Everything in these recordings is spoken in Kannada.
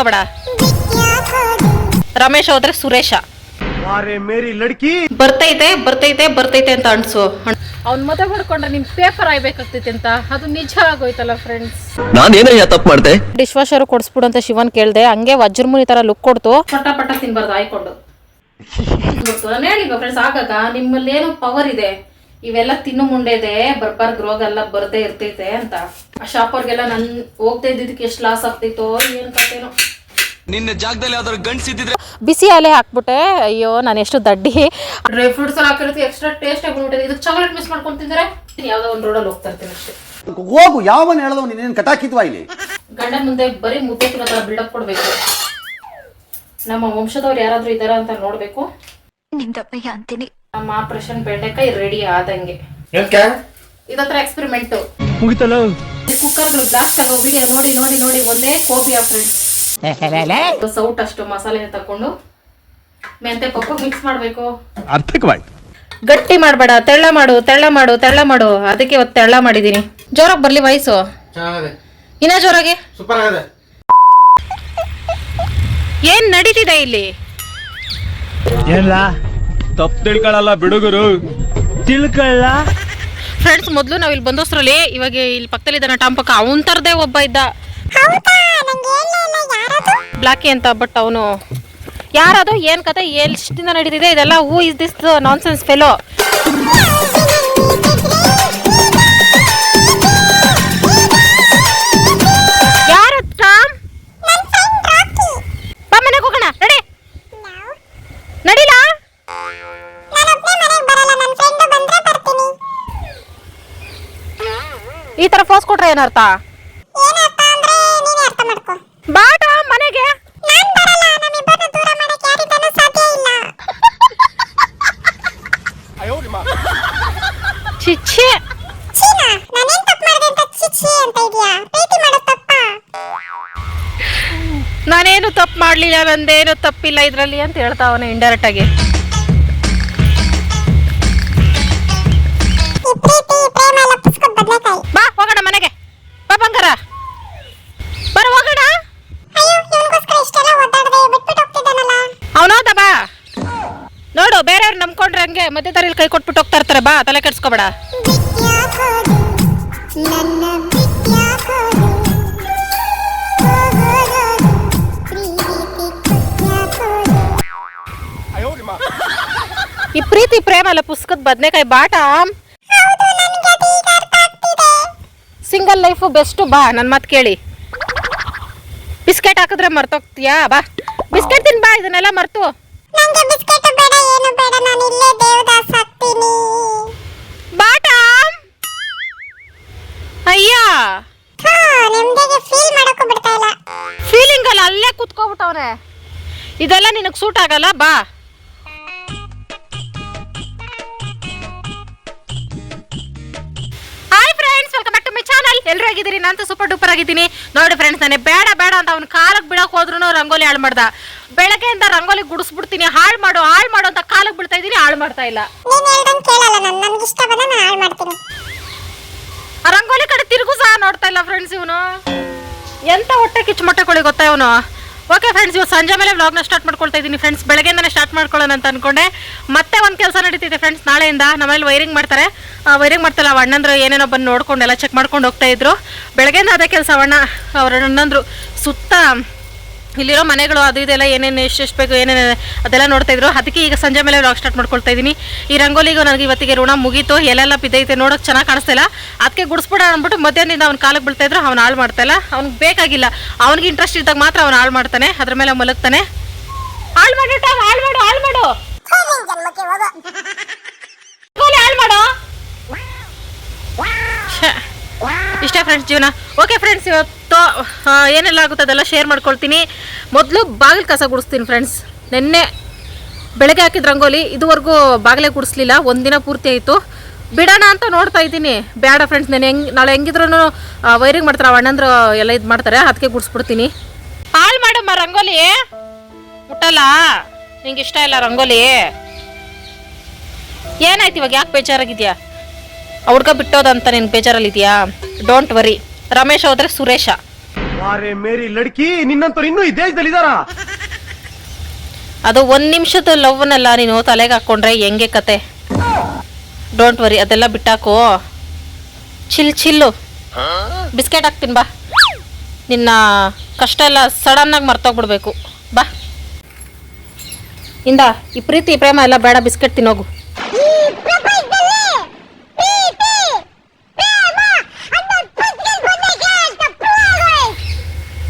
ಕೆಡ್ಸ್ಕೊಬೇಡ ರಮೇಶ್ ಹೋದ್ರೆ ಸುರೇಶ. ಅರೆ ಮೇರಿ ಲಡ್ಕಿ. ಬರ್ತೈತೆ ಬರ್ತೈತೆ ಬರ್ತೈತೆ ಅಂತ ಅನ್ಸು. ಅವ್ನ್ ಮತ ಮಾಡ್ಕೊಂಡ್ರೆ ನಿಮ್ ಪೇಪರ್ ಆಯ್ಬೇಕಾಗ್ತೈತೆ ಅಂತ. ಅದು ನಿಜ ಆಗೋಯ್ತಲ್ಲ ಫ್ರೆಂಡ್ಸ್ ನಾನೇನಯ್ಯ ತಪ್ಪು ಮಾಡ್ದೆ? ಡಿಶ್ ವಾಷರ್ ಕೊಡಿಸ್ಬಿಡು ಅಂತ ಶಿವನ್ ಕೇಳ್ದೆ. ಹಂಗೆ ವಜ್ರಮುನಿ ತರ ಲುಕ್ ಕೊಡ್ತು. ಪಟ ಪಟ ತಿನ್ಬಾರ್ದು ಆಯ್ಕೊಂಡು. ನಾನು ಫ್ರೆಂಡ್ಸ್ ಆಗಾಗ ನಿಮ್ಮಲ್ಲಿ ಏನೋ ಪವರ್ ಇದೆ. ಇವೆಲ್ಲ ತಿನ್ನು ಮುಂಡೆ ಇದೆ. ಬರ್ಬಾರ್ದು ರೋಗ ಎಲ್ಲ ಬರ್ದೇ ಇರ್ತೈತೆ ಅಂತ. ಆ ಶಾಪರ್ಗೆಲ್ಲ ನನ್ ಹೋಗ್ತಾ ಇದ್ದಿದ್ದಕ್ಕೆ ಎಷ್ಟು ಲಾಸ್ ಆಗ್ತಿತ್ತು ಏನ್ ಕಥೆನೋ ನಿನ್ನ ಜಾಗದಲ್ಲಿ ಯಾವ್ದಾದ್ರು ಗಂಡ್ಸಿದ್ರೆ ಬಿಸಿ ಅಲೆ ಹಾಕ್ಬಿಟ್ಟೆ. ಅಯ್ಯೋ ನಾನು ಎಷ್ಟು ದಡ್ಡಿ. ಡ್ರೈ ಫ್ರೂಟ್ಸ್ ಎಲ್ಲ ಹಾಕಿರೋದಕ್ಕೆ ಎಕ್ಸ್ಟ್ರಾ ಟೇಸ್ಟ್ ಆಗ್ಬಿಟ್ಟಿದೆ ಇದಕ್ಕೆ ಚಾಕ್ಲೇಟ್ ಮಿಸ್ ಮಾಡ್ಕೊಂಡು ತಿಂದರೆ ಯಾವ್ದೋ ಒಂದು ರೋಡಲ್ಲಿ ಹೋಗ್ತಾ ಇರ್ತೀನಿ ಅಷ್ಟೇ. ಹೋಗು ಯಾವನ್ ಹೇಳದವ್ ನೀನೇನ್ ಕಟಾಕಿದ್ವಾ ಇಲ್ಲಿ? ಗಂಡ ಮುಂದೆ ಬರೀ ಮುದ್ದೆ ತಿನ್ನೋ ಥರ ಬಿಲ್ಡಪ್ ಕೊಡಬೇಕು. ನಮ್ಮ ವಂಶದವ್ರು ಯಾರಾದ್ರೂ ಇದಾರ ಅಂತ ನೋಡ್ಬೇಕು. ನಿಮ್ದಪ್ಪಯ್ಯ ಅಂತೀನಿ. ನಮ್ಮ ಆಪರೇಷನ್ ಬೆಂಡೆಕಾಯಿ ರೆಡಿ ಆದಂಗೆ. ಇದತ್ರ ಎಕ್ಸ್ಪೆರಿಮೆಂಟ್ ಮುಗಿತಲ್ಲ? ಕುಕ್ಕರ್ ಬ್ಲಾಸ್ಟ್ ಆಗೋ ವಿಡಿಯೋ ನೋಡಿ ನೋಡಿ ನೋಡಿ ಒಂದೇ ಕೋಪಿಯ ಫ್ರೆಂಡ್ಸ್ ಸೌಟ್ ಅಷ್ಟು ಮಸಾಲೆ ತಕೊಂಡು ಮೆಂತೆ ಪಪ್ಪು ಮಿಕ್ಸ್ ಮಾಡ್ಬೇಕು. ಅರ್ಥಕವಾಯ್ತು ಗಟ್ಟಿ ಮಾಡಬೇಡ ತೆಳ್ಳ ಮಾಡು ತೆಳ್ಳ ಮಾಡು ತೆಳ್ಳ ಮಾಡು. ಅದಕ್ಕೆ ಇವತ್ತು ತೆಳ್ಳ ಮಾಡಿದೀನಿ. ಜೋರಾಗಿ ಬರ್ಲಿ ವಯಸ್ಸು. ಇನ್ನ ಜೋರಾಗಿ? ಸೂಪರ್ ಆಗಿದೆ ಏನ್ ನಡೀತಿದೆ ಇಲ್ಲಿ? ಮೊದ್ಲು ತಪ್ಪು ತಿಳ್ಕೊಳ್ಳಲ್ಲ ಬಿಡುಗರು. ತಿಳ್ಕೊಳ್ಳ ಫ್ರೆಂಡ್ಸ್ ಮೊದಲು ನಾವು ಇಲ್ಲಿ ಬಂದೋಸ್ರಲ್ಲಿ ಇವಾಗ ಇಲ್ಲಿ ಪಕ್ಕದಲ್ಲಿ ಇದ್ದಾನೆ ಟಾಂಪಕ್ಕ ಅವನ್ ತರದೇ ಒಬ್ಬ ಇದ್ದ. ಬ್ಲಾಕಿ ಅಂತ ಬಟ್ ಅವನು ಯಾರದು ಏನ್ ಕತೆ ಎಷ್ಟಿಂದ ನಡೀತಿದೆ ಇದೆಲ್ಲ who is this nonsense fellow ಈ ತರ ಫೋಸ್ ಕೊಟ್ರೆ ಏನರ್ಥ ನಂದೇನು ತಪ್ಪಿಲ್ಲ ಇದರಲ್ಲಿ ಅಂತ ಹೇಳ್ತಾವನೆ ಇಂಡೈರೆಕ್ಟ್ ಆಗಿ. ಬಾ ಹೋಗೋಣ ಮನೆಗೆ. ಬಾ ಬಂಗಾರ. ಬರ ಹೋಗೋಣ. ಅವನೋದ ಬಾ. ನೋಡು ಬೇರೆಯವ್ರು ನಂಬ್ಕೊಂಡ್ರೆ ಹಂಗೆ ಮಧ್ಯೆ ದಾರಿಲಿ ಕೈ ಕೊಟ್ಬಿಟ್ಟು ಹೋಗ್ತಾ ಇರ್ತಾರೆ ಬಾ ತಲೆ ಕೆಡ್ಸ್ಕೊಬೇಡ. ಈ ಪ್ರೀತಿ ಪ್ರೇಮ ಅಲ್ಲ, ಪುಸ್ತಕದ ಬದನೆಕಾಯಿ ಬಾಟ. ಸಿಂಗಲ್ ಲೈಫು ಬೆಸ್ಟು ಬಾ ನನ್ನ ಮಾತು ಕೇಳಿ. ಬಿಸ್ಕೆಟ್ ಹಾಕಿದ್ರೆ ಮರ್ತೋಗ್ತೀಯಾ? ಬಾ. ಬಿಸ್ಕೆಟ್ ತಿನ್ ಬಾ, ಇದನ್ನೆಲ್ಲ ಮರ್ತು. ಬಾಟ. ಅಯ್ಯ. ಫೀಲಿಂಗ್ ಅಲ್ಲ, ಅಲ್ಲೇ ಕುತ್ಕೋಬಿಟ್ಟವ್ರೆ ಇದೆಲ್ಲ ನಿನಗೆ ಸೂಟ್ ಆಗಲ್ಲ, ಬಾ. ಮೈ ಚಾನಲ್ ಆಗಿದ್ದೀರಿ ನಾನು ಸೂಪರ್ ಡೂಪರ್ ಆಗಿದ್ದೀನಿ. ನೋಡಿ ಫ್ರೆಂಡ್ಸ್ ನಾನೇ ಬೇಡ ಬೇಡ ಅಂತ ಅವ್ನ ಕಾಲಕ್ಕೆ ಬಿಡೋಕೆ ಹೋದ್ರೂ ರಂಗೋಲಿ ಹಾಳು ಮಾಡ್ದ. ಬೆಳಗ್ಗೆಯಿಂದ ರಂಗೋಲಿ ಗುಡಿಸ್ಬಿಡ್ತೀನಿ. ಹಾಳು ಮಾಡು ಹಾಳು ಮಾಡು ಅಂತ ಕಾಲಕ್ಕೆ ಬಿಡ್ತಾ ಇದ್ದೀನಿ ಹಾಳು ಮಾಡ್ತಾ ಇಲ್ಲ. ರಂಗೋಲಿ ಕಡೆ ತಿರುಗು ಸಹ ನೋಡ್ತಾ ಇಲ್ಲ ಫ್ರೆಂಡ್ಸ್ ಇವನು. ಎಂತ ಹೊಟ್ಟೆ ಕಿಚ್ಚು ಮೊಟ್ಟೆಕೊಳ್ಳಿ ಗೊತ್ತಾ ಇವನು? ಓಕೆ ಫ್ರೆಂಡ್ಸ್ ಇವತ್ತು ಸಂಜೆ ಮೇಲೆ ವ್ಲಾಗ್ನ ಸ್ಟಾರ್ಟ್ ಮಾಡ್ಕೊಳ್ತಾ ಇದ್ದೀನಿ. ಫ್ರೆಂಡ್ಸ್ ಬೆಳಗ್ಗೆಯಿಂದನೇ ಸ್ಟಾರ್ಟ್ ಮಾಡ್ಕೊಳ್ಳೋಣ ಅಂತ ಅನ್ಕೊಂಡೆ. ಮತ್ತೆ ಒಂದು ಕೆಲಸ ನಡೀತಿದೆ ಫ್ರೆಂಡ್ಸ್ ನಾಳೆಯಿಂದ ನಮ್ಮಲ್ಲಿ ವೈರಿಂಗ್ ಮಾಡ್ತಾರೆ. ವೈರಿಂಗ್ ಮಾಡ್ತಲ್ಲ ಅವ ಅಣ್ಣಂದ್ರು ಏನೇನೋ ಬಂದು ನೋಡ್ಕೊಂಡು ಎಲ್ಲ ಚೆಕ್ ಮಾಡ್ಕೊಂಡು ಹೋಗ್ತಾ ಇದ್ರು. ಬೆಳಗ್ಗೆಯಿಂದ ಅದೇ ಕೆಲಸ, ಅಣ್ಣ, ಅವ್ರ ಅಣ್ಣಂದ್ರು ಸುತ್ತ ಇಲ್ಲಿರೋ ಮನೆಗಳು ಅದು ಇದೆಲ್ಲ ಏನೇನು ಎಷ್ಟೆಷ್ಟು ಬೇಕು ಏನೇನು ಅದೆಲ್ಲ ನೋಡ್ತಾ ಇದ್ರು. ಅದಕ್ಕೆ ಈಗ ಸಂಜೆ ಮೇಲೆ ವ್ಲಾಗ್ ಸ್ಟಾರ್ಟ್ ಮಾಡ್ಕೊಳ್ತಾ ಇದ್ದೀನಿ ಈ ರಂಗೋಲಿಗೂ ನನಗೆ ಇವತ್ತಿಗೆ ಋಣ ಮುಗೀತು ಎಲ್ಲೆಲ್ಲ ಬಿದ್ದೈತೆ ನೋಡೋಕೆ ಚೆನ್ನಾಗಿ ಕಾಣಿಸ್ತಾಯಿಲ್ಲ ಅದಕ್ಕೆ ಗುಡಿಸ್ಬಿಡ ಅಂದ್ಬಿಟ್ಟು ಮಧ್ಯಾಹ್ನದಿಂದ ಅವ್ನು ಕಾಲಕ್ಕೆ ಬೀಳ್ತಾಯಿದ್ರು ಅವ್ನು ಹಾಳು ಮಾಡ್ತಾ ಇಲ್ಲ. ಅವ್ನಿಗೆ ಬೇಕಾಗಿಲ್ಲ. ಅವ್ನಿಗೆ ಇಂಟ್ರೆಸ್ಟ್ ಇದ್ದಾಗ ಮಾತ್ರ ಅವ್ನು ಹಾಳು ಮಾಡ್ತಾನೆ ಅದ್ರ ಮೇಲೆ ಮಲಗ್ತಾನೆ. ಹಾಳು ಮಾಡಿಟ್ಟ ಹಾಳು ಮಾಡು ಹಾಳು ಮಾಡು. ಹಾಳು ಮಾಡು. ಇಷ್ಟೇ ಫ್ರೆಂಡ್ಸ್ ಜೀವನ. ಓಕೆ ಫ್ರೆಂಡ್ಸ್ ಇವತ್ತು ಏನೆಲ್ಲ ಆಗುತ್ತೆ ಅದೆಲ್ಲ ಶೇರ್ ಮಾಡ್ಕೊಳ್ತೀನಿ. ಮೊದಲು ಬಾಗಿಲು ಕಸ ಗುಡಿಸ್ತೀನಿ ಫ್ರೆಂಡ್ಸ್ ನಿನ್ನೆ ಬೆಳಗ್ಗೆ ಹಾಕಿದ ರಂಗೋಲಿ, ಇದುವರೆಗೂ ಬಾಗಿಲೇ ಗುಡಿಸ್ಲಿಲ್ಲ. ಒಂದಿನ ಪೂರ್ತಿ ಆಯಿತು. ಬಿಡೋಣ ಅಂತ ನೋಡ್ತಾ ಇದ್ದೀನಿ. ಬೇಡ ಫ್ರೆಂಡ್ಸ್ ನಾನು ಹೆಂಗೆ, ನಾಳೆ ಹೆಂಗಿದ್ರು ವೈರಿಂಗ್ ಮಾಡ್ತಾರೆ. ಅಣ್ಣಂದ್ರು ಎಲ್ಲ ಇದು ಮಾಡ್ತಾರೆ. ಅದಕ್ಕೆ ಗುಡಿಸ್ಬಿಡ್ತೀನಿ. ಹಾಳು ಮಾಡಮ್ಮ ರಂಗೋಲಿ. ಮುಟ್ಟಲ್ಲ. ನಿಂಗೆ ಇಷ್ಟ ಇಲ್ಲ ರಂಗೋಲಿ. ಏನಾಯ್ತು ಇವಾಗ? ಯಾಕೆ ಬೇಜಾರಾಗಿದ್ಯಾ? ಹುಡ್ಗ ಬಿಟ್ಟೋದಂತ ನಿನ್ ಬೇಜಾರಲ್ಲಿದ್ಯಾ? ಡೋಂಟ್ ವರಿ ರಮೇಶ್ ಹೋದ್ರೆ ಸುರೇಶ. ಮೇರಿ ಲಡ್ಕಿ ನಿನ್ನಂತವ್ರು ಇನ್ನೂ ಈ ದೇಶದಲ್ಲಿ ಇದಾರಾ ಅದು ಒಂದ್ ನಿಮಿಷದ ಲವ್ನಲ್ಲ ನೀನು ತಲೆಗೆ ಹಾಕೊಂಡ್ರೆ ಹೆಂಗೆ ಕತೆ? ಡೋಂಟ್ ವರಿ ಅದೆಲ್ಲ ಬಿಟ್ಟಾಕು. ಚಿಲ್ ಚಿಲ್ಲು. ಬಿಸ್ಕೆಟ್ ಹಾಕ್ತೀನಿ ಬಾ. ನಿನ್ನ ಕಷ್ಟ ಎಲ್ಲ ಸಡನ್ನಾಗಿ ಮರ್ತೋಗ್ಬಿಡ್ಬೇಕು. ಬಾ. ಇಂದ ಈ ಪ್ರೀತಿ ಪ್ರೇಮ ಎಲ್ಲ ಬೇಡ ಬಿಸ್ಕೆಟ್ ತಿನ್ನೋಗು.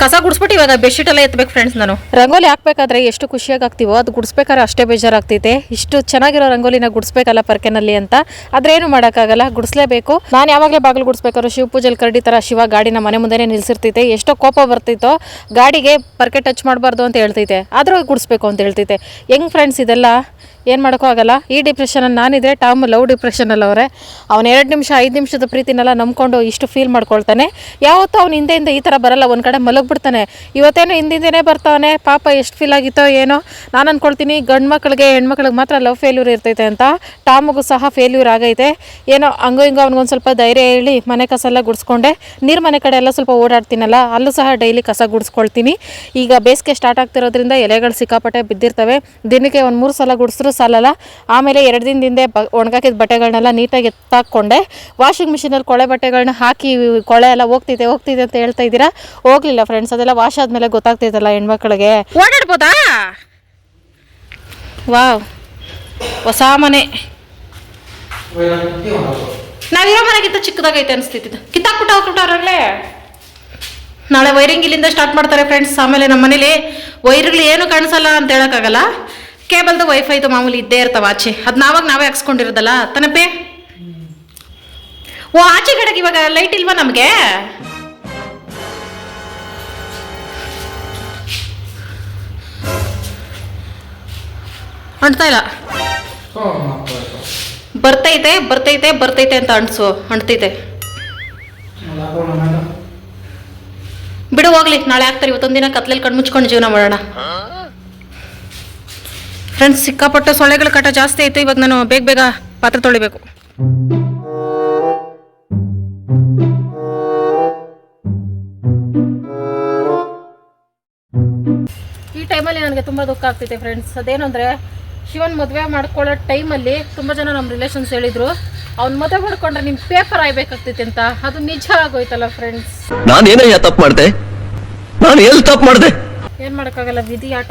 ಕಸ ಗುಡಿಸ್ಬಿಟ್ಟು ಇವಾಗ ಬೆಡ್ಶೀಟ್ ಎಲ್ಲ ಎತ್ತಬೇಕು ಫ್ರೆಂಡ್ಸ್ ನಾನು. ರಂಗೋಲಿ ಹಾಕ್ಬೇಕಾದ್ರೆ ಎಷ್ಟು ಖುಷಿಯಾಗಿ ಆಗ್ತೀವೋ ಅದು ಗುಡಿಸ್ಬೇಕಾದ್ರೆ ಅಷ್ಟೇ ಬೇಜಾರಾಗ್ತೈತೆ. ಇಷ್ಟು ಚೆನ್ನಾಗಿರೋ ರಂಗೋಲಿನ ಗುಡಿಸ್ಬೇಕಲ್ಲ ಪರ್ಕೆನಲ್ಲಿ ಅಂತ. ಆದ್ರೆ ಏನು ಮಾಡೋಕ್ಕಾಗಲ್ಲ, ಗುಡಿಸ್ಲೇಬೇಕು. ನಾನು ಯಾವಾಗಲೇ ಬಾಗಿಲು ಗುಡಿಸ್ಬೇಕಾದ್ರೆ ಶಿವ ಪೂಜೆಲಿ ಕರಡಿ ತರ ಶಿವ ಗಾಡಿನ ಮನೆ ಮುಂದೆನೇ ನಿಲ್ಸಿರ್ತೈತೆ. ಎಷ್ಟೋ ಕೋಪ ಬರ್ತೈತೋ ಗಾಡಿಗೆ ಪರ್ಕೆ ಟಚ್ ಮಾಡಬಾರ್ದು ಅಂತ ಹೇಳ್ತೈತೆ. ಆದರೂ ಗುಡಿಸ್ಬೇಕು ಅಂತ ಹೇಳ್ತೈತೆ. ಹೆಂಗ್ ಫ್ರೆಂಡ್ಸ್ ಇದೆಲ್ಲ? ಏನು ಮಾಡೋಕ್ಕೂ ಆಗಲ್ಲ. ಈ ಡಿಪ್ರೆಷನಲ್ಲಿ ನಾನಿದ್ರೆ ಟಾಮ್ ಲವ್ ಡಿಪ್ರೆಷನಲ್ಲಿ ಅವರೇ. ಅವ್ನು ಎರಡು ನಿಮಿಷ, ಐದು ನಿಮಿಷದ ಪ್ರೀತಿನೆಲ್ಲ ನಂಬ್ಕೊಂಡು ಇಷ್ಟು ಫೀಲ್ ಮಾಡ್ಕೊಳ್ತಾನೆ. ಯಾವತ್ತೂ ಅವ್ನು ಹಿಂದೆಯಿಂದ ಈ ಥರ ಬರಲ್ಲ, ಒಂದು ಕಡೆ ಮಲಗಿಬಿಡ್ತಾನೆ. ಇವತ್ತೇನೋ ಹಿಂದಿಂದನೇ ಬರ್ತಾವನೆ, ಪಾಪ ಎಷ್ಟು ಫೀಲ್ ಆಗಿತ್ತೋ ಏನೋ. ನಾನು ಅಂದ್ಕೊಳ್ತೀನಿ ಗಂಡು ಮಕ್ಕಳಿಗೆ ಹೆಣ್ಮಕ್ಳಿಗೆ ಮಾತ್ರ ಲವ್ ಫೇಲ್ಯೂರ್ ಇರ್ತೈತೆ ಅಂತ. ಟಾಮಗೂ ಸಹ ಫೇಲ್ಯೂರ್ ಆಗೈತೆ. ಏನೋ ಹಂಗೋ ಹಿಂಗೋ ಅವ್ನಿಗೊಂದು ಸ್ವಲ್ಪ ಧೈರ್ಯ ಹೇಳಿ ಮನೆ ಕಸ ಎಲ್ಲ ಗುಡಿಸ್ಕೊಂಡೆ. ನೀರು ಮನೆ ಕಡೆ ಎಲ್ಲ ಸ್ವಲ್ಪ ಓಡಾಡ್ತೀನಲ್ಲ, ಅಲ್ಲೂ ಸಹ ಡೈಲಿ ಕಸ ಗುಡಿಸ್ಕೊಳ್ತೀನಿ. ಈಗ ಬೇಸಿಗೆ ಸ್ಟಾರ್ಟ್ ಆಗ್ತಿರೋದ್ರಿಂದ ಎಲೆಗಳು ಸಿಕ್ಕಾಪಟ್ಟೆ ಬಿದ್ದಿರ್ತವೆ. ದಿನಕ್ಕೆ ಒಂದು ಮೂರು ಸಲ ಗುಡಿಸಿದ್ರು ಸಾಲಲ್ಲ. ಆಮೇಲೆ ಎರಡು ದಿನದಿಂದ ಬ ಒಣಗಾಕಿದ ಬಟ್ಟೆಗಳನ್ನೆಲ್ಲ ನೀಟಾಗಿ ಎತ್ತಾಕೊಂಡೆ. ವಾಷಿಂಗ್ ಮಿಷಿನಲ್ಲಿ ಕೊಳೆ ಬಟ್ಟೆಗಳನ್ನ ಹಾಕಿ ಕೊಳೆ ಎಲ್ಲ ಹೋಗ್ತಿದೆ ಹೋಗ್ತಿದೆ ಅಂತ ಹೇಳ್ತಾ ಇದ್ದೀರಾ? ಹೋಗ್ಲಿಲ್ಲ ಫ್ರೆಂಡ್ಸ್ ಅದೆಲ್ಲ ವಾಶ್ ಆದ್ಮೇಲೆ ಗೊತ್ತಾಗ್ತಿದಲ್ಲ ಹೆಣ್ಮಕ್ಳಿಗೆ. ಓಡಾಡ್ಬೋದಾ? ವಾವ್. ಹೊಸ ಮನೆ. ನಾವಿರೋ ಮನೆಗಿಂತ ಚಿಕ್ಕದಾಗೈತೆ ಅನಿಸ್ತಿತ್ತು. ಕಿತ್ತಾಕ್ಬಿಟ್ಟು ಹೋಗ್ಬಿಟ್ಟವ್ರಲ್ಲೇ ನಾಳೆ ವೈರಿಂಗ್ ಇಲ್ಲಿಂದ ಸ್ಟಾರ್ಟ್ ಮಾಡ್ತಾರೆ ಫ್ರೆಂಡ್ಸ್ ಆಮೇಲೆ ನಮ್ಮ ಮನೇಲಿ ವೈರ್ಗಳು ಏನು ಕಾಣಿಸಲ್ಲ ಅಂತ ಹೇಳೋಕ್ಕಾಗಲ್ಲ. ಕೇಬಲ್ದು ವೈಫೈದು ಮಾಮೂಲಿ ಇದ್ದೇ ಇರ್ತಾವ ಆಚೆ. ಅದು ನಾವಾಗ ನಾವೇ ಹಾಕ್ಸ್ಕೊಂಡಿರೋದಲ್ಲ, ತನಪೇ? ಓ, ಆಚೆ ಕಡೆಗೆ ಇವಾಗ ಲೈಟ್ ಇಲ್ವಾ ನಮಗೆ? ಅಂಟ್ತಾ ಇಲ್ಲ. ಬರ್ತೈತೆ ಬರ್ತೈತೆ ಬರ್ತೈತೆ ಅಂತ ಅಣ್ಸು ಅಂಟ್ತೈತೆ ಬಿಡು, ಹೋಗ್ಲಿ, ನಾಳೆ ಆಗ್ತಾರೆ ಇವತ್ತೊಂದಿನ ಕತ್ಲಲ್ಲಿ ಕಣ್ಮುಚ್ಕೊಂಡು ಜೀವನ ಮಾಡೋಣ. ಫ್ರೆಂಡ್ಸ್ ಸಿಕ್ಕಾಪಟ್ಟೆ ಸೊಳ್ಳೆಗಳ ಕಾಟ ಜಾಸ್ತಿ ಆಯ್ತು. ಇವಾಗ ನಾನು ಬೇಗ ಬೇಗ ಪಾತ್ರೆ ತೊಳಿಬೇಕು. ಈ ಟೈಮಲ್ಲಿ ನನಗೆ ತುಂಬ ದುಃಖ ಆಗ್ತಿದೆ ಫ್ರೆಂಡ್ಸ್ ಅದೇನು ಅಂದರೆ ಶಿವನ್ ಮದುವೆ ಮಾಡ್ಕೊಳ್ಳೋ ಟೈಮಲ್ಲಿ ತುಂಬ ಜನ ನಮ್ಮ ರಿಲೇಷನ್ಸ್ ಹೇಳಿದ್ರು. ಅವ್ನ ಮದುವೆ ಮಾಡ್ಕೊಂಡ್ರೆ ನಿಮ್ಮ ಪೇಪರ್ ಆಯ್ಬೇಕಾಗ್ತಿತ್ತು ಅಂತ. ಅದು ನಿಜ ಆಗೋಯ್ತಲ್ಲ ಫ್ರೆಂಡ್ಸ್ ನಾನೇನಯ್ಯ ತಪ್ಪು ಮಾಡಿದೆ? ನಾನು ಎಲ್ಲಿ ತಪ್ಪು ಮಾಡ್ದೆ? ಏನು ಮಾಡೋಕ್ಕಾಗಲ್ಲ ವಿಧಿ ಆಟ.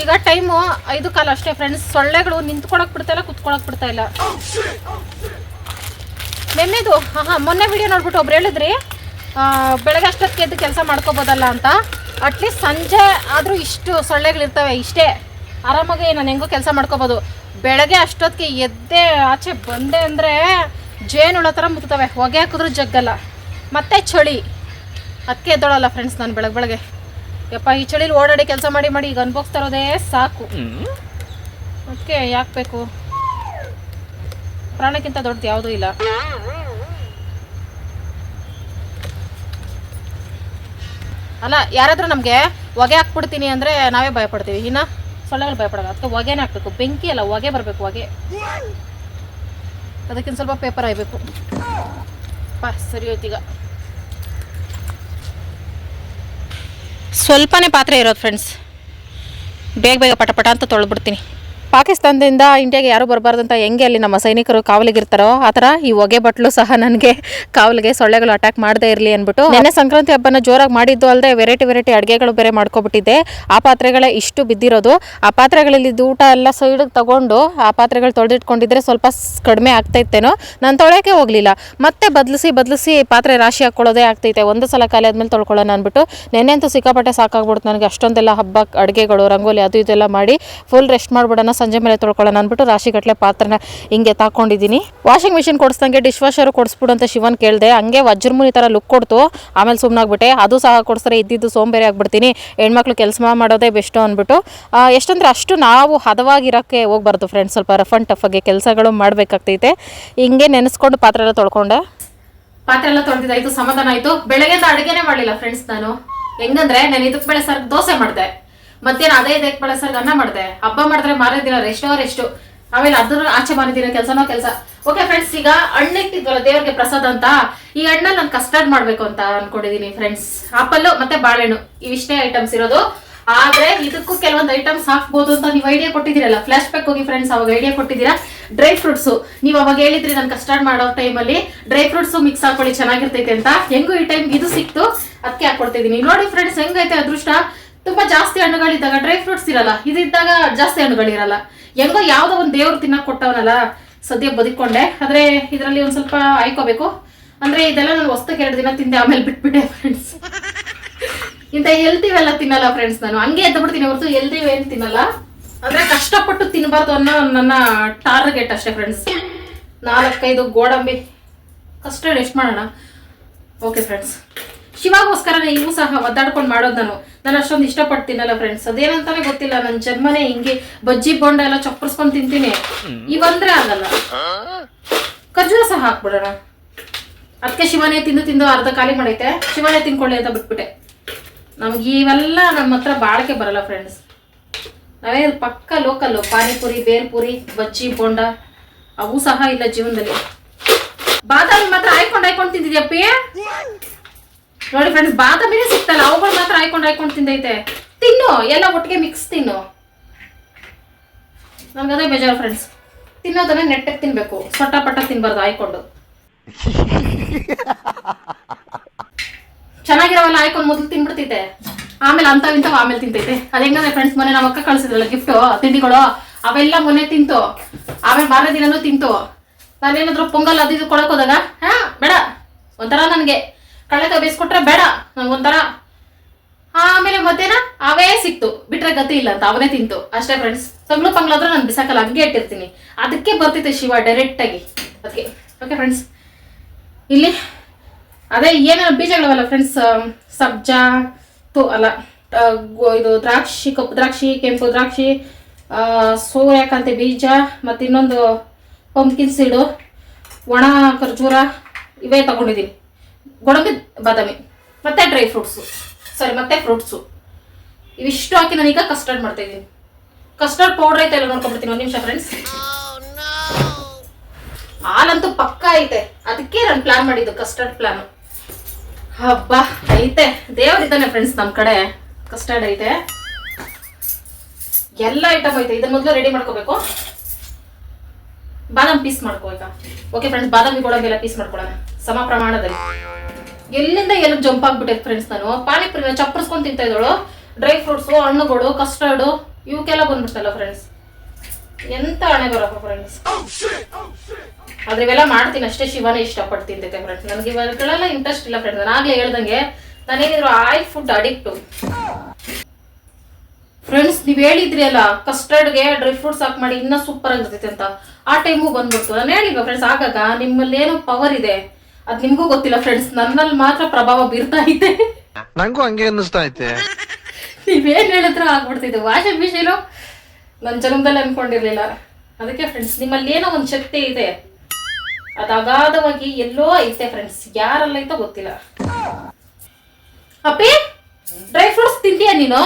ಈಗ ಟೈಮು ಐದು ಕಾಲ ಅಷ್ಟೇ ಫ್ರೆಂಡ್ಸ್ ಸೊಳ್ಳೆಗಳು ನಿಂತ್ಕೊಳಕ್ ಬಿಡ್ತಾ ಇಲ್ಲ, ಕುತ್ಕೊಳಕ್ ಬಿಡ್ತಾ ಇಲ್ಲ. ನೆನ್ನೆದು ಹಾಂ ಹಾಂ ಮೊನ್ನೆ ವಿಡಿಯೋ ನೋಡ್ಬಿಟ್ಟು ಒಬ್ರು ಹೇಳಿದ್ರಿ ಬೆಳಗ್ಗೆ ಅಷ್ಟೊತ್ತಿಗೆ ಎದ್ದು ಕೆಲಸ ಮಾಡ್ಕೋಬೋದಲ್ಲ ಅಂತ. ಅಟ್ಲೀಸ್ಟ್ ಸಂಜೆ ಆದರೂ ಇಷ್ಟು ಸೊಳ್ಳೆಗಳಿರ್ತವೆ ಇಷ್ಟೇ. ಆರಾಮಾಗಿ ನಾನು ಹೆಂಗೋ ಕೆಲಸ ಮಾಡ್ಕೋಬೋದು. ಬೆಳಗ್ಗೆ ಅಷ್ಟೊತ್ತಿಗೆ ಎದ್ದೆ ಆಚೆ ಬಂದೆ ಅಂದರೆ ಜೇನುಳ ಥರ ಮುತ್ತವೆ ಹೊಗೆ ಹಾಕಿದ್ರು ಜಗ್ಗಲ್ಲ. ಮತ್ತೆ ಚಳಿ. ಅದಕ್ಕೆ ಎದ್ದೋಳಲ್ಲ ಫ್ರೆಂಡ್ಸ್ ನಾನು ಬೆಳಗ್ಗೆ ಬೆಳಗ್ಗೆ. ಯಪ್ಪ ಈ ಚಳಿಲಿ ಓಡಾಡಿ ಕೆಲಸ ಮಾಡಿ ಮಾಡಿ ಈಗ ಅನ್ಭೋಗ್ತಾ ಇರೋದೇ ಸಾಕು. ಅದಕ್ಕೆ ಯಾಕೆ ಬೇಕು? ಪ್ರಾಣಕ್ಕಿಂತ ದೊಡ್ಡದು ಯಾವುದೂ ಇಲ್ಲ. ಅಲ್ಲ ಯಾರಾದರೂ ನಮಗೆ ಹೊಗೆ ಹಾಕ್ಬಿಡ್ತೀನಿ ಅಂದರೆ ನಾವೇ ಭಯಪಡ್ತೀವಿ. ಇನ್ನು ಸೊಳ್ಳೆಗಳು ಭಯಪಡಲ್ಲ. ಅದಕ್ಕೆ ಹೊಗೆನೇ ಹಾಕ್ಬೇಕು. ಬೆಂಕಿ ಅಲ್ಲ ಹೊಗೆ ಬರಬೇಕು ಹೊಗೆ. ಅದಕ್ಕಿಂತ ಸ್ವಲ್ಪ ಪೇಪರ್ ಆಗಬೇಕು ಪಾ ಸರಿ ಹೋಯ್ತೀಗ ಸ್ವಲ್ಪನೇ ಪಾತ್ರೆ ಇರೋದು ಫ್ರೆಂಡ್ಸ್ ಬೇಗ ಬೇಗ ಪಟ ಪಟ ಅಂತ ತೊಳೆದ್ಬಿಡ್ತೀನಿ. ಪಾಕಿಸ್ತಾನದಿಂದ ಇಂಡಿಯಾಗೆ ಯಾರು ಬರಬಾರ್ದು ಅಂತ ಹೆಂಗೆ ಅಲ್ಲಿ ನಮ್ಮ ಸೈನಿಕರು ಕಾವಲಿಗಿರ್ತಾರೋ ಆ ಥರ ಈ ಹೊಗೆ ಬಟ್ಲು ಸಹ ನನಗೆ ಕಾವಲಿಗೆ ಸೊಳ್ಳೆಗಳು ಅಟ್ಯಾಕ್ ಮಾಡದೇ ಇರಲಿ ಅಂದ್ಬಿಟ್ಟು ನೆನ್ನೆ ಸಂಕ್ರಾಂತಿ ಹಬ್ಬನ ಜೋರಾಗಿ ಮಾಡಿದ್ದು ಅಲ್ಲದೆ ವೆರೈಟಿ ವೆರೈಟಿ ಅಡುಗೆಗಳು ಬೇರೆ ಮಾಡ್ಕೊಬಿಟ್ಟಿದ್ದೆ. ಆ ಪಾತ್ರೆಗಳೇ ಇಷ್ಟು ಬಿದ್ದಿರೋದು. ಆ ಪಾತ್ರೆಗಳಲ್ಲಿ ಊಟ ಎಲ್ಲ ಸೈಡಿಗೆ ತೊಗೊಂಡು ಆ ಪಾತ್ರೆಗಳು ತೊಳೆದಿಟ್ಕೊಂಡಿದ್ರೆ ಸ್ವಲ್ಪ ಕಡಿಮೆ ಆಗ್ತೈತೇನೋ ನಾನು ತೊಳೆಯೋಕೆ ಹೋಗಲಿಲ್ಲ. ಮತ್ತೆ ಬದಲಿಸಿ ಬದಲಿಸಿ ಪಾತ್ರೆ ರಾಶಿ ಹಾಕ್ಕೊಳ್ಳೋದೇ ಆಗ್ತೈತೆ. ಒಂದು ಸಲ ಖಾಲಿ ಆದ್ಮೇಲೆ ತೊಳ್ಕೊಳ್ಳೋಣ ಅಂದ್ಬಿಟ್ಟು ನೆನ್ನೆಂತೂ ಸಿಕ್ಕಾಪಟ್ಟೆ ಸಾಕಾಗ್ಬಿಡ್ತು. ನನಗೆ ಅಷ್ಟೊಂದೆಲ್ಲ ಹಬ್ಬ, ಅಡುಗೆಗಳು, ರಂಗೋಲಿ ಅದು ಇದೆಲ್ಲ ಮಾಡಿ ಫುಲ್ ರೆಸ್ಟ್ ಮಾಡ್ಬಿಡೋಣ. ಸಂಜೆ ಮೇಲೆ ತೊಳ್ಕೊಳ್ಳೋಣ ಅಂದ್ಬಿಟ್ಟು ರಾಶಿಗಟ್ಟಲೆ ಪಾತ್ರನ ಹಿಂಗೆ ತಾಕೊಂಡಿದ್ದೀನಿ. ವಾಷಿಂಗ್ ಮಿಷಿನ್ ಕೊಡಿಸ್ದಂಗೆ ಡಿಶ್ ವಾಷರು ಕೊಡಿಸ್ಬಿಡು ಅಂತ ಶಿವನ್ ಕೇಳಿದೆ. ಹಂಗೆ ವಜ್ರಮುನಿ ಥರ ಲುಕ್ ಕೊಡ್ತು. ಆಮೇಲೆ ಸುಮ್ಮನಾಗ್ಬಿಟ್ಟೆ ಅದು ಸಹ ಕೊಡಿಸ್ತಾರೆ ಇದ್ದಿದ್ದು ಸೋಂಬೇರಿ ಆಗಿಬಿಡ್ತೀನಿ. ಹೆಣ್ಮಕ್ಳು ಕೆಲಸ ಮಾಡೋದೇ ಬೆಸ್ಟು ಅಂದ್ಬಿಟ್ಟು. ಎಷ್ಟಂದ್ರೆ ಅಷ್ಟು ನಾವು ಹದವಾಗಿರೋಕ್ಕೆ ಹೋಗ್ಬಾರ್ದು ಫ್ರೆಂಡ್ಸ್ ಸ್ವಲ್ಪ ರಫ್ ಆ್ಯಂಡ್ ಆಗಿ ಕೆಲಸಗಳು ಮಾಡಬೇಕಾಗ್ತೈತೆ. ಹಿಂಗೆ ನೆನೆಸ್ಕೊಂಡು ಪಾತ್ರೆ ಎಲ್ಲ ತೊಳ್ಕೊಂಡೆ. ಪಾತ್ರೆ ಎಲ್ಲ ತೊಳೆದಿದ್ದಾಯ್ತು, ಸಮಾಧಾನ ಆಯ್ತು. ಬೆಳಗ್ಗೆಯಿಂದ ಅಡುಗೆನೇ ಮಾಡಲಿಲ್ಲ ಫ್ರೆಂಡ್ಸ್ ನಾನು. ಹೆಂಗಂದ್ರೆ, ನಾನು ಇದಕ್ಕೆ ಬೆಳೆ ಸರ್ ದೋಸೆ ಮಾಡಿದೆ. ಮತ್ತೇನು ಅದೇ ಇದಕ್ಕೆ ಬೆಳೆ ಸರ್ ಅನ್ನ ಮಾಡಿದೆ. ಹಬ್ಬ ಮಾಡಿದ್ರೆ ಮಾರೇ ದಿನ ರೆಸ್ಟೋ ಎಷ್ಟು ಆಮೇಲೆ ಅದ್ರ ಆಚೆ ಮಾಡಿದಿರೋ ಕೆಲಸನೋ ಕೆಲಸ. ಓಕೆ ಫ್ರೆಂಡ್ಸ್ ಈಗ ಹಣ್ಣಿಟ್ಟಿದ್ವಲ್ಲ ದೇವ್ರಿಗೆ ಪ್ರಸಾದ ಅಂತ. ಈ ಹಣ್ಣಲ್ಲಿ ನಾನು ಕಸ್ಟರ್ಡ್ ಮಾಡ್ಬೇಕು ಅಂತ ಅನ್ಕೊಂಡಿದೀನಿ ಫ್ರೆಂಡ್ಸ್ ಆಪಲ್ಲು ಮತ್ತೆ ಬಾಳೆಹಣ್ಣು. ಇವಿಷ್ಟೇ ಐಟಮ್ಸ್ ಇರೋದು. ಆದ್ರೆ ಇದಕ್ಕೂ ಕೆಲವೊಂದು ಐಟಮ್ಸ್ ಹಾಕ್ಬೋದು ಅಂತ ನೀವು ಐಡಿಯಾ ಕೊಟ್ಟಿದ್ದೀರಲ್ಲ. ಫ್ಲಾಶ್ ಬ್ಯಾಕ್ ಹೋಗಿ ಫ್ರೆಂಡ್ಸ್ ಅವಾಗ ಐಡಿಯಾ ಕೊಟ್ಟಿದ್ದೀರಾ? ಡ್ರೈ ಫ್ರೂಟ್ಸ್ ನೀವು ಅವಾಗ ಹೇಳಿದ್ರಿ ನಾನು ಕಸ್ಟರ್ಡ್ ಮಾಡೋ ಟೈಮಲ್ಲಿ ಡ್ರೈ ಫ್ರೂಟ್ಸ್ ಮಿಕ್ಸ್ ಹಾಕೊಳ್ಳಿ, ಚೆನ್ನಾಗಿರ್ತೈತೆ ಅಂತ. ಹೆಂಗೂ ಈ ಟೈಮ್ ಇದು ಸಿಕ್ತು. ಅದಕ್ಕೆ ಹಾಕೊಡ್ತಿದೀನಿ. ನೋಡಿ ಫ್ರೆಂಡ್ಸ್ ಹೆಂಗೈತೆ ಅದೃಷ್ಟ? ತುಂಬಾ ಜಾಸ್ತಿ ಹಣ್ಣುಗಳಿದ್ದಾಗ ಡ್ರೈ ಫ್ರೂಟ್ಸ್ ಇರಲ್ಲ. ಇದಿದ್ದಾಗ ಜಾಸ್ತಿ ಹಣ್ಣುಗಳಿರಲ್ಲ ಹೆಂಗೋ ಯಾವುದೋ ಒಂದು ದೇವ್ರು ತಿನ್ನಕ್ ಕೊಟ್ಟವನಲ್ಲ, ಸದ್ಯ ಬದುಕೊಂಡೆ ಆದ್ರೆ ಇದರಲ್ಲಿ ಒಂದ್ ಸ್ವಲ್ಪ ಆಯ್ಕೋಬೇಕು. ಅಂದ್ರೆ ಇದೆಲ್ಲ ನಾನು ಹೊಸ್ತಕ್ಕೆ ಎರಡು ದಿನ ತಿಂದೆ, ಆಮೇಲೆ ಬಿಟ್ಬಿಟ್ಟೆ ಫ್ರೆಂಡ್ಸ್ ಇಂಥ ಹೆಲ್ತಿವೆಲ್ಲ ತಿನ್ನಲ್ಲ ಫ್ರೆಂಡ್ಸ್ ನಾನು. ಹಂಗೆ ಎದ್ದು ಬಿಡ್ತೀನಿ ಹೊರತು ಹೆಲ್ದಿ ಏನು ತಿನ್ನಲ್ಲ. ಅಂದ್ರೆ ಕಷ್ಟಪಟ್ಟು ತಿನ್ನಬಾರ್ದು ಅನ್ನೋ ನನ್ನ ಟಾರ್ಗೆಟ್ ಅಷ್ಟೇ ಫ್ರೆಂಡ್ಸ್ ನಾಲ್ಕೈದು ಗೋಡಂಬಿ. ಕಷ್ಟ ಎಷ್ಟು ಮಾಡೋಣ. ಓಕೆ ಫ್ರೆಂಡ್ಸ್ ಶಿವಾಗೋಸ್ಕರನೇ ಇವು ಸಹ ಒದ್ದಾಡ್ಕೊಂಡು ಮಾಡೋದು ನಾನು ನಾನು ಅಷ್ಟೊಂದು ಇಷ್ಟಪಡ್ತೀನಲ್ಲ ಫ್ರೆಂಡ್ಸ್ ಅದೇನಂತಾನೆ ಗೊತ್ತಿಲ್ಲ ನನ್ನ ಜನ್ಮನೇ ಹಿಂಗೆ ಬಜ್ಜಿ, ಬೊಂಡ ಎಲ್ಲ ಚಪ್ಪರ್ಸ್ಕೊಂಡು ತಿಂತೀನಿ. ಇವಂದ್ರೆ ಆಗಲ್ಲ. ಖರ್ಜೂರ ಸಹ ಹಾಕ್ಬಿಡೋಣ. ಅದಕ್ಕೆ ಶಿವನೇ ತಿಂದು ತಿಂದು ಅರ್ಧ ಖಾಲಿ ಮಾಡೈತೆ. ಶಿವನೇ ತಿನ್ಕೊಳ್ಳಿ ಅಂತ ಬಿಟ್ಬಿಟ್ಟೆ. ನಮ್ಗೆ ಇವೆಲ್ಲ ನಮ್ಮ ಹತ್ರ ಬಾಳಕೆ ಬರಲ್ಲ ಫ್ರೆಂಡ್ಸ್ ನಾವೇ ಪಕ್ಕ ಲೋಕಲ್ಲು ಪಾನಿಪುರಿ ಬೇಲ್ಪುರಿ ಬಜ್ಜಿ, ಬೋಂಡ ಅವು ಸಹ ಇಲ್ಲ ಜೀವನದಲ್ಲಿ. ಬಾದಾಮಿ ಮಾತ್ರ ಆಯ್ಕೊಂಡು ಹಾಯ್ಕೊಂಡು ತಿಂದಿದ್ಯಪ್ಪಿ? ನೋಡಿ ಫ್ರೆಂಡ್ಸ್ ಬಾದಾಮಿನೇ ಸಿಗ್ತಲ್ಲ, ಅವುಗಳು ಮಾತ್ರ ಹಾಯ್ಕೊಂಡು ಹಾಯ್ಕೊಂಡು ತಿಂದೈತೆ. ತಿನ್ನು, ಎಲ್ಲ ಒಟ್ಟಿಗೆ ಮಿಕ್ಸ್ ತಿನ್ನು. ನನ್ಗದೇ ಬೇಜಾರು ಫ್ರೆಂಡ್ಸ್ ತಿನ್ನೋದನ್ನ ನೆಟ್ಟಗೆ ತಿನ್ಬೇಕು ಸೊಟ್ಟ ಪಟ್ಟ ತಿನ್ಬಾರ್ದು ಹಾಯ್ಕೊಂಡು. ಚೆನ್ನಾಗಿರೋವಲ್ಲ ಹಾಯ್ಕೊಂಡು ಮೊದಲು ತಿನ್ಬಿಡ್ತೈತೆ ಆಮೇಲೆ ಅಂತ ಇಂಥವು ಆಮೇಲೆ ತಿಂತೈತೆ. ಅದ ಹೆಂಗಂದ್ರೆ ಫ್ರೆಂಡ್ಸ್ ಮೊನ್ನೆ ನಮ್ಮ ಅಕ್ಕ ಕಳ್ಸಿದ್ರಲ್ಲ ಗಿಫ್ಟ್ ತಿಂಡಿಗಳು, ಅವೆಲ್ಲ ಮೊನ್ನೆ ತಿಂತು. ಆಮೇಲೆ ಮಾರನೇ ದಿನನೂ ತಿಂತು. ನಾನೇನಾದ್ರು ಪೊಂಗಲ್ ಅದು ಇದು ಕೊಡಕ್ ಹೋದಾಗ, ಹಾ, ಬೇಡ. ಒಂಥರ ನನಗೆ. ಕಳೆದ ಬೇಯಿಸ್ಕೊಟ್ರೆ ಬೇಡ ನಂಗೊಂಥರ ಆಮೇಲೆ ಮಧ್ಯಾಹ್ನ ಅವೇ ಸಿಕ್ತು. ಬಿಟ್ರೆ ಗತಿ ಇಲ್ಲ ಅಂತ ಅವನೇ ತಿಂತು. ಅಷ್ಟೇ ಫ್ರೆಂಡ್ಸ್ ಸಂಗ್ಳು ಪಂಗ್ಳಾದ್ರೂ ನಾನು ಬಿಸಾಕಲ್ಲ, ಹಂಗೆ ಇಟ್ಟಿರ್ತೀನಿ. ಅದಕ್ಕೆ ಬರ್ತಿತ್ತು ಶಿವ ಡೈರೆಕ್ಟ್ ಆಗಿ. ಅದಕ್ಕೆ ಓಕೆ ಫ್ರೆಂಡ್ಸ್ ಇಲ್ಲಿ ಅದೇ ಏನೇನು ಬೀಜಗಳವಲ್ಲ ಫ್ರೆಂಡ್ಸ್ ಸಬ್ಜಾ, ತು, ಅಲ್ಲ ಇದು ದ್ರಾಕ್ಷಿ, ಕಪ್ಪು ದ್ರಾಕ್ಷಿ, ಕೆಂಪು ದ್ರಾಕ್ಷಿ ಸೂರ್ಯಕಾಂತಿ ಬೀಜ ಮತ್ತು ಇನ್ನೊಂದು ಪಂಪ್ಕಿನ್ ಸೀಡು ಒಣ ಖರ್ಜೂರ, ಇವೇ ತಗೊಂಡಿದ್ದೀನಿ. ಗೋಡಂಬಿ ಬಾದಾಮಿ, ಮತ್ತೆ ಡ್ರೈ ಫ್ರೂಟ್ಸು ಸಾರಿ ಮತ್ತೆ ಫ್ರೂಟ್ಸು ಇವಿಷ್ಟು ಹಾಕಿ ನಾನೀಗ ಕಸ್ಟರ್ಡ್ ಮಾಡ್ತಾ ಇದ್ದೀನಿ. ಕಸ್ಟರ್ಡ್ ಪೌಡರ್ ಐತೆ ಎಲ್ಲ ನೋಡ್ಕೊಂಡ್ಬಿಡ್ತೀನಿ, ಒಂದು ನಿಮಿಷ ಫ್ರೆಂಡ್ಸ್ ಹಾಲಂತೂ ಪಕ್ಕ ಐತೆ. ಅದಕ್ಕೆ ನಾನು ಪ್ಲಾನ್ ಮಾಡಿದ್ದು ಕಸ್ಟರ್ಡ್ ಪ್ಲಾನ್ ಹಬ್ಬ ಐತೆ. ದೇವರಿದ್ದಾನೆ ಫ್ರೆಂಡ್ಸ್ ನಮ್ಮ ಕಡೆ. ಕಸ್ಟರ್ಡ್ ಐತೆ. ಎಲ್ಲ ಐಟಮ್ ಐತೆ. ಇದನ್ನ ಮೊದಲು ರೆಡಿ ಮಾಡ್ಕೋಬೇಕು. ಬಾದಾಮ್ ಪೀಸ್ ಮಾಡ್ಕೋಬೇಕಾ ಓಕೆ ಫ್ರೆಂಡ್ಸ್ ಬಾದಾಮಿ ಗೋಡಂಬಿ ಪೀಸ್ ಮಾಡ್ಕೊಳ್ಳೋಣ ಸಮ ಪ್ರಮಾಣದಲ್ಲಿ. ಎಲ್ಲಿಂದ ಎಲ್ಲ ಜಂಪ್ ಆಗ್ಬಿಟ್ಟೈತೆ ಫ್ರೆಂಡ್ಸ್ ನಾನು? ಪಾನಿಪುರಿನ ಚಪ್ಪರ್ಸ್ಕೊಂಡು ತಿಂತಾ ಇದ್ದಳು. ಡ್ರೈ ಫ್ರೂಟ್ಸು ಹಣ್ಣುಗಳು ಕಸ್ಟರ್ಡು ಇವಕ್ಕೆಲ್ಲ ಬಂದ್ಬಿಡ್ತಲ್ಲ ಫ್ರೆಂಡ್ಸ್ ಎಂತ ಹಣೆ ಬರಪ್ಪ ಫ್ರೆಂಡ್ಸ್ ಆದ್ರೆ ಇವೆಲ್ಲ ಮಾಡ್ತೀನಿ ಅಷ್ಟೇ ಶಿವನೇ ಇಷ್ಟಪಟ್ಟು ತಿಂತೈತೆ ಫ್ರೆಂಡ್ಸ್ ನನಗೆ ಇವಾಗಳೆಲ್ಲ ಇಂಟ್ರೆಸ್ಟ್ ಇಲ್ಲ ಫ್ರೆಂಡ್ಸ್ ನಾನು ಆಗ್ಲೇ ಹೇಳ್ದಂಗೆ ನಾನೇನಿದ್ರು ಆಯಿಲ್ ಫುಡ್ ಅಡಿಕ್ಟು ಫ್ರೆಂಡ್ಸ್ ನೀವ್ ಹೇಳಿದ್ರಿ ಅಲ್ಲ ಕಸ್ಟರ್ಡ್ಗೆ ಡ್ರೈ ಫ್ರೂಟ್ಸ್ ಹಾಕಿ ಮಾಡಿ ಇನ್ನೂ ಸೂಪರ್ ಆಗಿರ್ತೈತೆ ಅಂತ. ಆ ಟೈಮು ಬಂದ್ಬಿಡ್ತು. ನಾನು ಹೇಳಿಲ್ವಾ ಫ್ರೆಂಡ್ಸ್ ಆಗಾಗ ನಿಮ್ಮಲ್ಲಿ ಏನೋ ಪವರ್ ಇದೆ. ಅದು ನಿಮಗೂ ಗೊತ್ತಿಲ್ಲ ಫ್ರೆಂಡ್ಸ್ ನನ್ನಲ್ಲಿ ಮಾತ್ರ ಪ್ರಭಾವ ಬೀರ್ತಾ ಇದೆ. ನಂಗೂ ಹಂಗೆ ಅನ್ನಿಸ್ತಾ ಐತೆ. ನೀವೇನ್ ಹೇಳಿದ್ರು ಆಗ್ಬಿಡ್ತಿದ್ದೆ ವಾಷಿಂಗ್ ಮಿಷಿನು ನನ್ನ ಜನ್ಮದಲ್ಲಿ ಅನ್ಕೊಂಡಿರ್ಲಿಲ್ಲ. ಅದಕ್ಕೆ ಫ್ರೆಂಡ್ಸ್ ನಿಮ್ಮಲ್ಲಿ ಏನೋ ಒಂದು ಶಕ್ತಿ ಇದೆ. ಅದು ಅಗಾಧವಾಗಿ ಎಲ್ಲೋ ಐತೆ ಫ್ರೆಂಡ್ಸ್ ಯಾರಲ್ಲ ಐತೋ ಗೊತ್ತಿಲ್ಲ. ಅಪ್ಪಿ ಡ್ರೈ ಫ್ರೂಟ್ಸ್ ತಿಂತೀಯ ನೀನು?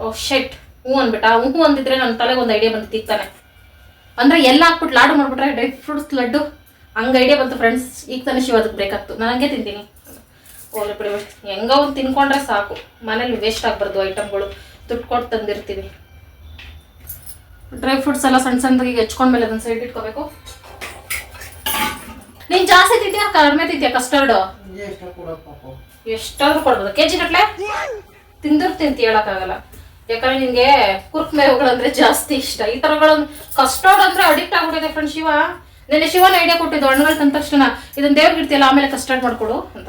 ಓ ಶೆಟ್ ಹ್ಞೂ ಅಂದ್ಬಿಟ್ಟ. ಹ್ಞೂ ಅಂದಿದ್ರೆ ನನ್ನ ತಲೆಗೆ ಒಂದು ಐಡಿಯಾ ಬಂತು ತಿಕ್ತಾನೆ. ಅಂದ್ರೆ ಎಲ್ಲ ಹಾಕ್ಬಿಟ್ಟು ಲಾಡು ಮಾಡ್ಬಿಟ್ರೆ ಡ್ರೈ ಫ್ರೂಟ್ಸ್ ಲಡ್ಡು ಹಂಗೆ ಐಡಿಯಾ ಬಂತು ಫ್ರೆಂಡ್ಸ್ ಈಗ ತಾನೇ ಶಿವ ಅದಕ್ಕೆ ನನಗೆ ನಾನು ಹಂಗೆ ತಿಂತೀನಿ. ಹೋಗ್ಲಿ ಬಿಡಿ. ಹೆಂಗೋ ಒಂದು ತಿನ್ಕೊಂಡ್ರೆ ಸಾಕು. ಮನೇಲಿ ವೇಸ್ಟ್ ಆಗ್ಬಾರ್ದು ಐಟಮ್ಗಳು ದುಡ್ಡು ಕೊಟ್ಟು ತಂದಿರ್ತೀವಿ ಡ್ರೈ ಫ್ರೂಟ್ಸ್ ಎಲ್ಲ ಸಣ್ಣ ಸಣ್ಣದಾಗಿ ಹೆಚ್ಕೊಂಡ್ಮೇಲೆ ಅದನ್ನ ಸೈಡ್ ಇಟ್ಕೋಬೇಕು. ನೀನ್ ಜಾಸ್ತಿ ತಿಂತೀಯ ಕಡಿಮೆ ತಿಂತೀಯ ಕಸ್ಟರ್ಡ್ ಎಷ್ಟಾದ್ರೂ ಕೊಡ್ಬೋದು. ಕೆಜಿ ಗಟ್ಲೆ? ತಿಂದ್ರು ತಿಂತಿ ಹೇಳಕ್ಕಾಗಲ್ಲ. ಯಾಕಂದ್ರೆ ನಿನ್ಗೆ ಕುರ್ಕ್ ಮೇವುಗಳಂದ್ರೆ ಜಾಸ್ತಿ ಇಷ್ಟ. ಈ ತರಗಳು ಕಸ್ಟರ್ಡ್ ಅಂದ್ರೆ ಅಡಿಕ್ಟ್ ಆಗ್ಬಿಟ್ಟಿದೆ ಫ್ರೆಂಡ್ ಶಿವ. ನೆನ್ನೆ ಶಿವನ ಐಡಿಯಾ ಕೊಟ್ಟಿದ್ದು, ಹಣ್ಣುಗಳು ತಂದ ತಕ್ಷಣ. ಇದನ್ನ ದೇವ್ರಿಗೆ ಇಡ್ತೀಯಲ್ಲ ಆಮೇಲೆ ಕಸ್ಟರ್ಡ್ ಮಾಡ್ಕೊಡು ಅಂತ.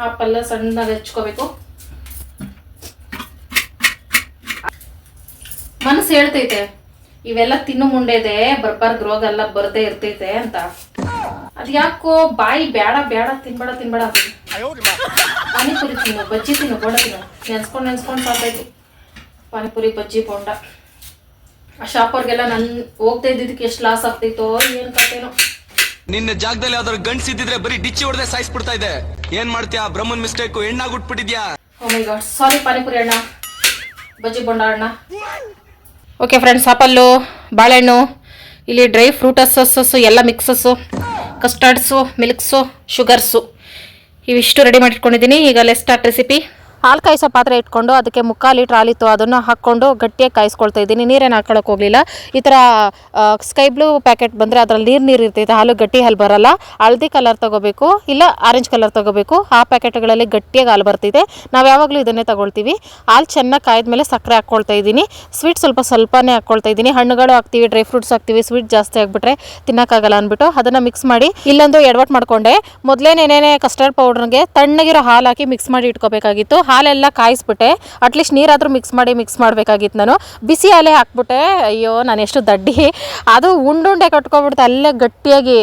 ಆಪಲ್ಲ ಸಣ್ಣದಾಗ ಹೆಚ್ಕೋಬೇಕು. ಮನಸ್ಸು ಹೇಳ್ತೈತೆ. ಇವೆಲ್ಲ ತಿನ್ನು ಮುಂಡೆದೆ ಬರ್ಬಾರ್ದು ರೋಗ ಎಲ್ಲ ಬರ್ದೇ ಇರ್ತೈತೆ ಅಂತ. ಅದ್ಯಾಕೋ ಬಾಯಿ ಬೇಡ ಬೇಡ ತಿನ್ಬೇಡ ತಿನ್ಬೇಡ. ಪಾನಿಪುರಿ ತಿನ್ನು ಬಜ್ಜಿ ತಿನ್ನು ಬೋಂಡ ತಿನ್ನು. ನೆನ್ಸ್ಕೊಂಡು ನೆನ್ಸ್ಕೊಂಡು ಸಾಕೈತಿ ಪಾನಿಪುರಿ ಬಜ್ಜಿ ಬೋಂಡ. ಆ ಶಾಪರ್ಗೆಲ್ಲ ನನ್ ಹೋಗ್ತಾ ಇದ್ದಿದ್ದಕ್ಕೆ ಎಷ್ಟು ಲಾಸ್ ಆಗ್ತೈತೋ ಏನ್ ಕಥೆನು ನಿನ್ನ ಜಾಗದಲ್ಲಿ ಯಾವ್ದಾದ್ರು ಗಂಡ್ಸ್ ಇದ್ದಿದ್ರೆ ಬರೀ ಡಿಚ್ಚಿ ಹೊಡೆದೇ ಸಾಯಿಸ್ಬಿಡ್ತಾ ಇದೆ. ಏನ್ ಮಾಡ್ತೀಯಾ? ಬ್ರಹ್ಮನ್ ಮಿಸ್ಟೇಕ್ ಎಣ್ಣಾಗ್ಬಿಟ್ಬಿಟ್ಟಿದ್ಯಾ oh my god sorry panipuri ಅಣ್ಣ. ಬಜ್ಜಿ ಬೋಂಡ ಅಣ್ಣ. ಓಕೆ ಫ್ರೆಂಡ್ಸ್ ಆಪಲ್ಲು ಬಾಳೆಹಣ್ಣು ಇಲ್ಲಿ ಡ್ರೈ ಫ್ರೂಟಸಸ್ಸು ಎಲ್ಲ ಮಿಕ್ಸಸ್ಸು ಕಸ್ಟರ್ಡ್ಸು ಮಿಲ್ಕ್ಸು ಶುಗರ್ಸು ಇವಿಷ್ಟು ರೆಡಿ ಮಾಡಿಟ್ಕೊಂಡಿದ್ದೀನಿ ಈಗ ಲೆಸ್ ಸ್ಟಾರ್ಟ್ ರೆಸಿಪಿ ಹಾಲು ಕಾಯಿಸೋ ಪಾತ್ರೆ ಇಟ್ಕೊಂಡು ಅದಕ್ಕೆ ಮುಕ್ಕಾಲು ಲೀಟ್ರ್ ಹಾಲಿತ್ತು ಅದನ್ನು ಹಾಕ್ಕೊಂಡು ಗಟ್ಟಿಯಾಗಿ ಕಾಯಿಸ್ಕೊಳ್ತಾ ಇದ್ದೀನಿ. ನೀರೇನು ಹಾಕೊಳಕ್ಕೆ ಹೋಗಲಿಲ್ಲ. ಈ ಥರ ಸ್ಕೈ ಬ್ಲೂ ಪ್ಯಾಕೆಟ್ ಬಂದರೆ ಅದರಲ್ಲಿ ನೀರು ನೀರು ಇರ್ತೈತೆ. ಹಾಲು ಗಟ್ಟಿ ಹಾಲು ಬರಲ್ಲ. ಹಳದಿ ಕಲರ್ ತೊಗೋಬೇಕು. ಇಲ್ಲ ಆರೆಂಜ್ ಕಲರ್ ತೊಗೋಬೇಕು. ಆ ಪ್ಯಾಕೆಟ್ಗಳಲ್ಲಿ ಗಟ್ಟಿಯಾಗಿ ಹಾಲು ಬರ್ತಿದೆ. ನಾವು ಯಾವಾಗಲೂ ಇದನ್ನೇ ತೊಗೊಳ್ತೀವಿ. ಹಾಲು ಚೆನ್ನಾಗಿ ಕಾಯ್ದ್ಮೇಲೆ ಸಕ್ಕರೆ ಹಾಕ್ಕೊಳ್ತಾ ಇದ್ದೀನಿ. ಸ್ವೀಟ್ ಸ್ವಲ್ಪ ಸ್ವಲ್ಪನೇ ಹಾಕ್ಕೊಳ್ತಾ ಇದ್ದೀನಿ. ಹಣ್ಣುಗಳು ಹಾಕ್ತೀವಿ, ಡ್ರೈ ಫ್ರೂಟ್ಸ್ ಹಾಕ್ತೀವಿ, ಸ್ವೀಟ್ ಜಾಸ್ತಿ ಆಗಿಬಿಟ್ರೆ ತಿನ್ನೋಕ್ಕಾಗಲ್ಲ ಅಂದ್ಬಿಟ್ಟು ಅದನ್ನು ಮಿಕ್ಸ್ ಮಾಡಿ ಇಲ್ಲೊಂದು ಎಡವಟ್ ಮಾಡಿಕೊಂಡೆ. ಮೊದಲೇ ನೆನೆ ಕಸ್ಟರ್ಡ್ ಪೌಡ್ರಿಗೆ ತಣ್ಣಗಿರೋ ಹಾಲು ಹಾಕಿ ಮಿಕ್ಸ್ ಮಾಡಿ ಇಟ್ಕೋಬೇಕಾಗಿತ್ತು. ಹಾಲೆಲ್ಲ ಕಾಯಿಸ್ಬಿಟ್ಟೆ. ಅಟ್ಲೀಸ್ಟ್ ನೀರಾದರೂ ಮಿಕ್ಸ್ ಮಾಡಿ ಮಿಕ್ಸ್ ಮಾಡಬೇಕಾಗಿತ್ತು ನಾನು. ಬಿಸಿ ಹಾಲೇ ಹಾಕ್ಬಿಟ್ಟೆ. ಅಯ್ಯೋ, ನಾನು ಎಷ್ಟು ದಡ್ಡಿ. ಅದು ಉಂಡುಂಡೆ ಕಟ್ಕೊಬಿಡ್ತು ಅಲ್ಲೇ ಗಟ್ಟಿಯಾಗಿ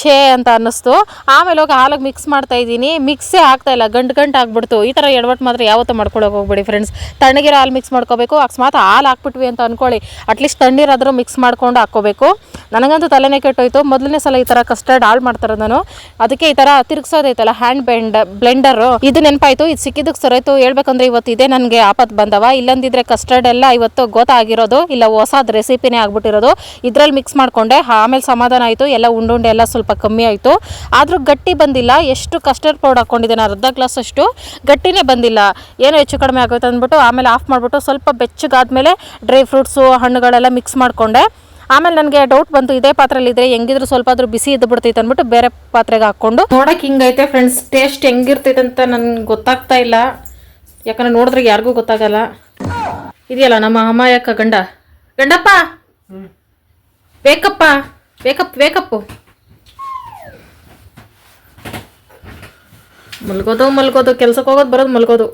ಛೇ ಅಂತ ಅನ್ನಿಸ್ತು. ಆಮೇಲೆ ಹೋಗಿ ಹಾಲಿಗೆ ಮಿಕ್ಸ್ ಮಾಡ್ತಾ ಇದ್ದೀನಿ. ಮಿಕ್ಸೇ ಆಗ್ತಾ ಇಲ್ಲ. ಗಂಟು ಗಂಟು ಆಗ್ಬಿಡ್ತು. ಈ ಥರ ಎಡವಟ್ಟು ಮಾತ್ರ ಯಾವತ್ತೂ ಮಾಡ್ಕೊಳಕ್ಕೆ ಹೋಗ್ಬೇಡಿ ಫ್ರೆಂಡ್ಸ್ ತಣ್ಣಗಿರೋ ಹಾಲು ಮಿಕ್ಸ್ ಮಾಡ್ಕೋಬೇಕು. ಅಕಸ್ಮಾತ್ ಹಾಲು ಹಾಕ್ಬಿಟ್ವಿ ಅಂತ ಅನ್ಕೊಳ್ಳಿ. ಅಟ್ಲೀಸ್ಟ್ ತಣ್ಣೀರಾದರೂ ಮಿಕ್ಸ್ ಮಾಡ್ಕೊಂಡು ಹಾಕ್ಕೋಬೇಕು. ನನಗಂತೂ ತಲೆನೇ ಕೆಟ್ಟೋಯ್ತು. ಮೊದಲನೇ ಸಲ ಈ ಥರ ಕಸ್ಟರ್ಡ್ ಹಾಳು ಮಾಡ್ತಾರೆ ನಾನು. ಅದಕ್ಕೆ ಈ ಥರ ತಿರುಗಿಸೋದೈತಲ್ಲ ಹ್ಯಾಂಡ್ ಬೆಂಡ್ ಬ್ಲೆಂಡರು ಇದು ನೆನಪಾಯ್ತು. ಇದು ಸಿಕ್ಕಿದ್ದಕ್ಕೆ ಸರಿತು ಹೇಳ್ಬೇಕಂದ್ರೆ ಇವತ್ತು ಇದೇ ನನಗೆ ಆಪತ್ತು ಬಂದವ. ಇಲ್ಲಂದಿದ್ರೆ ಕಸ್ಟರ್ಡ್ ಎಲ್ಲ ಇವತ್ತು ಗೊತ್ತಾಗಿರೋದು ಇಲ್ಲ ಹೊಸದು ರೆಸಿಪಿನೇ ಆಗ್ಬಿಟ್ಟಿರೋದು. ಇದ್ರಲ್ಲಿ ಮಿಕ್ಸ್ ಮಾಡಿಕೊಂಡೆ. ಆಮೇಲೆ ಸಮಾಧಾನ ಆಯಿತು. ಎಲ್ಲ ಉಂಡುಂಡೆ ಎಲ್ಲ ಸ್ವಲ್ಪ ಕಮ್ಮಿ ಆಯಿತು. ಆದರೂ ಗಟ್ಟಿ ಬಂದಿಲ್ಲ. ಎಷ್ಟು ಕಸ್ಟರ್ಡ್ ಪೌಡರ್ ನಾನು ಅರ್ಧ ಗ್ಲಾಸ್ ಅಷ್ಟು. ಗಟ್ಟಿನೇ ಬಂದಿಲ್ಲ. ಏನೋ ಹೆಚ್ಚು ಕಡಿಮೆ ಆಗೋಯ್ತು ಅಂದ್ಬಿಟ್ಟು ಆಮೇಲೆ ಆಫ್ ಮಾಡಿಬಿಟ್ಟು ಸ್ವಲ್ಪ ಬೆಚ್ಚಗಾದ್ಮೇಲೆ ಡ್ರೈ ಫ್ರೂಟ್ಸು ಹಣ್ಣುಗಳೆಲ್ಲ ಮಿಕ್ಸ್ ಮಾಡಿಕೊಂಡೆ. ಆಮೇಲೆ ನನಗೆ ಡೌಟ್ ಬಂತು ಇದೇ ಪಾತ್ರೆಯಲ್ಲಿ ಇದ್ರೆ ಹೆಂಗಿದ್ರು ಸ್ವಲ್ಪ ಆದ್ರೂ ಬಿಸಿ ಇದ್ದು ಬಿಡ್ತೈತೆ ಅಂದ್ಬಿಟ್ಟು ಬೇರೆ ಪಾತ್ರೆಗೆ ಹಾಕ್ಕೊಂಡು. ನೋಡೋಕೆ ಹಿಂಗೈತೆ ಫ್ರೆಂಡ್ಸ್ ಟೇಸ್ಟ್ ಹೆಂಗಿರ್ತೈತೆ ಅಂತ ನನ್ಗೆ ಗೊತ್ತಾಗ್ತಾ ಇಲ್ಲ. ಯಾಕಂದ್ರೆ ನೋಡಿದ್ರೆ ಯಾರಿಗೂ ಗೊತ್ತಾಗಲ್ಲ. ಇದೆಯಲ್ಲ ನಮ್ಮ ಅಮಾಯಕ ಗಂಡ. ಗಂಡಪ್ಪ! ಬೇಕಪ್ಪ ಬೇಕಪ್ ಬೇಕಪ್ಪು ಮಲ್ಗೋದು ಮಲ್ಗೋದು ಕೆಲ್ಸಕ್ಕೆ ಹೋಗೋದು ಬರೋದು ಮಲ್ಗೋದು.